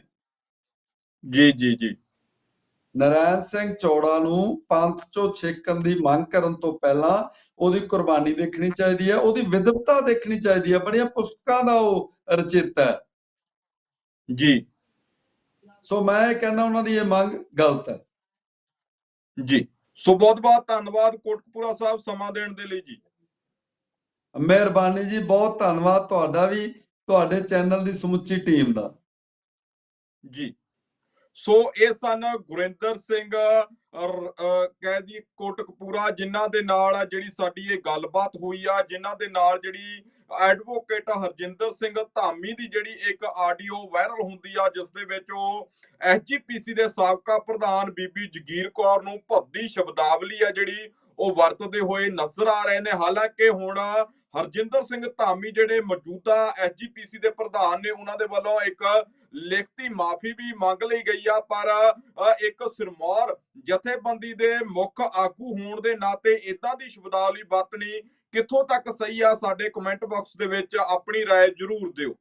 ਜੀ ਜੀ ਜੀ। ਨਰੈਣ ਸਿੰਘ ਚੌੜਾ ਨੂੰ ਪੰਥ ਚੋਂ ਛੇਕਣ ਦੀ ਮੰਗ ਕਰਨ ਤੋਂ ਪਹਿਲਾਂ ਉਹਦੀ ਕੁਰਬਾਨੀ ਦੇਖਣੀ ਚਾਹੀਦੀ ਹੈ ਉਹਦੀ ਵਿਦਵਤਾ ਦੇਖਣੀ ਚਾਹੀਦੀ ਹੈ ਬੜੀਆਂ ਪੁਸਤਕਾਂ ਦਾ ਉਹ ਰਚੇਤਾ ਹੈ। ਜੀ। ਸੋ ਮੈਂ ਇਹ ਕਹਿੰਦਾ ਉਹਨਾਂ ਦੀ ਇਹ ਮੰਗ ਗਲਤ ਹੈ। ਜੀ। ਸੋ ਬਹੁਤ ਬਹੁਤ ਧੰਨਵਾਦ ਕੋਟਕਪੂਰਾ ਸਾਹਿਬ ਸਮਾਂ ਦੇਣ ਦੇ ਲਈ ਜੀ। ਮਿਹਰਬਾਨੀ ਜੀ ਬਹੁਤ ਧੰਨਵਾਦ ਤੁਹਾਡਾ ਵੀ ਤੁਹਾਡੇ ਚੈਨਲ ਦੀ ਸਮੁੱਚੀ ਟੀਮ ਦਾ। ਜੀ। ਸੋ ਇਹ ਸਨ ਗੁਰਿੰਦਰ ਸਿੰਘ ਕਹਿ ਦੀ ਕੋਟਕਪੂਰਾ, ਜਿਨ੍ਹਾਂ ਦੇ ਨਾਲ ਜਿਹੜੀ ਸਾਡੀ ਇਹ ਗੱਲਬਾਤ ਹੋਈ ਆ, ਜਿਨ੍ਹਾਂ ਦੇ ਨਾਲ ਜਿਹੜੀ ਐਡਵੋਕੇਟ ਹਰਜਿੰਦਰ ਸਿੰਘ ਧਾਮੀ ਦੀ ਜਿਹੜੀ ਇੱਕ ਆਡੀਓ ਵਾਇਰਲ ਹੁੰਦੀ ਆ, ਜਿਸ ਦੇ ਵਿੱਚ ਉਹ ਐਸਜੀਪੀਸੀ ਦੇ ਸਾਬਕਾ ਪ੍ਰਧਾਨ ਬੀਬੀ ਜਗੀਰ ਕੌਰ ਨੂੰ ਭੱਦੀ ਸ਼ਬਦਾਵਲੀ ਆ ਜਿਹੜੀ ਉਹ ਵਰਤਦੇ ਹੋਏ ਨਜ਼ਰ ਆ ਰਹੇ ਨੇ। ਹਾਲਾਂਕਿ ਹੁਣ ਹਰਜਿੰਦਰ ਸਿੰਘ ਧਾਮੀ ਜਿਹੜੇ ਮੌਜੂਦਾ ਐਸਜੀਪੀਸੀ ਦੇ ਪ੍ਰਧਾਨ ਨੇ ਉਹਨਾਂ ਦੇ ਵੱਲੋਂ ਇੱਕ ਲਿਖਤੀ ਮਾਫੀ ਵੀ ਮੰਗ ਲਈ ਗਈ ਆ ਪਰ ਅ, ਇੱਕ ਸਿਰਮੌਰ ਜਥੇਬੰਦੀ ਦੇ ਮੁੱਖ ਆਗੂ ਹੋਣ ਦੇ ਨਾਤੇ ਇਦਾਂ ਦੀ ਸ਼ਬਦਾਵਲੀ ਵਰਤਣੀ ਕਿੱਥੋਂ ਤੱਕ ਸਹੀ ਆ ਸਾਡੇ ਕਮੈਂਟ ਬਾਕਸ ਦੇ ਵਿੱਚ ਆਪਣੀ رائے ਜ਼ਰੂਰ ਦਿਓ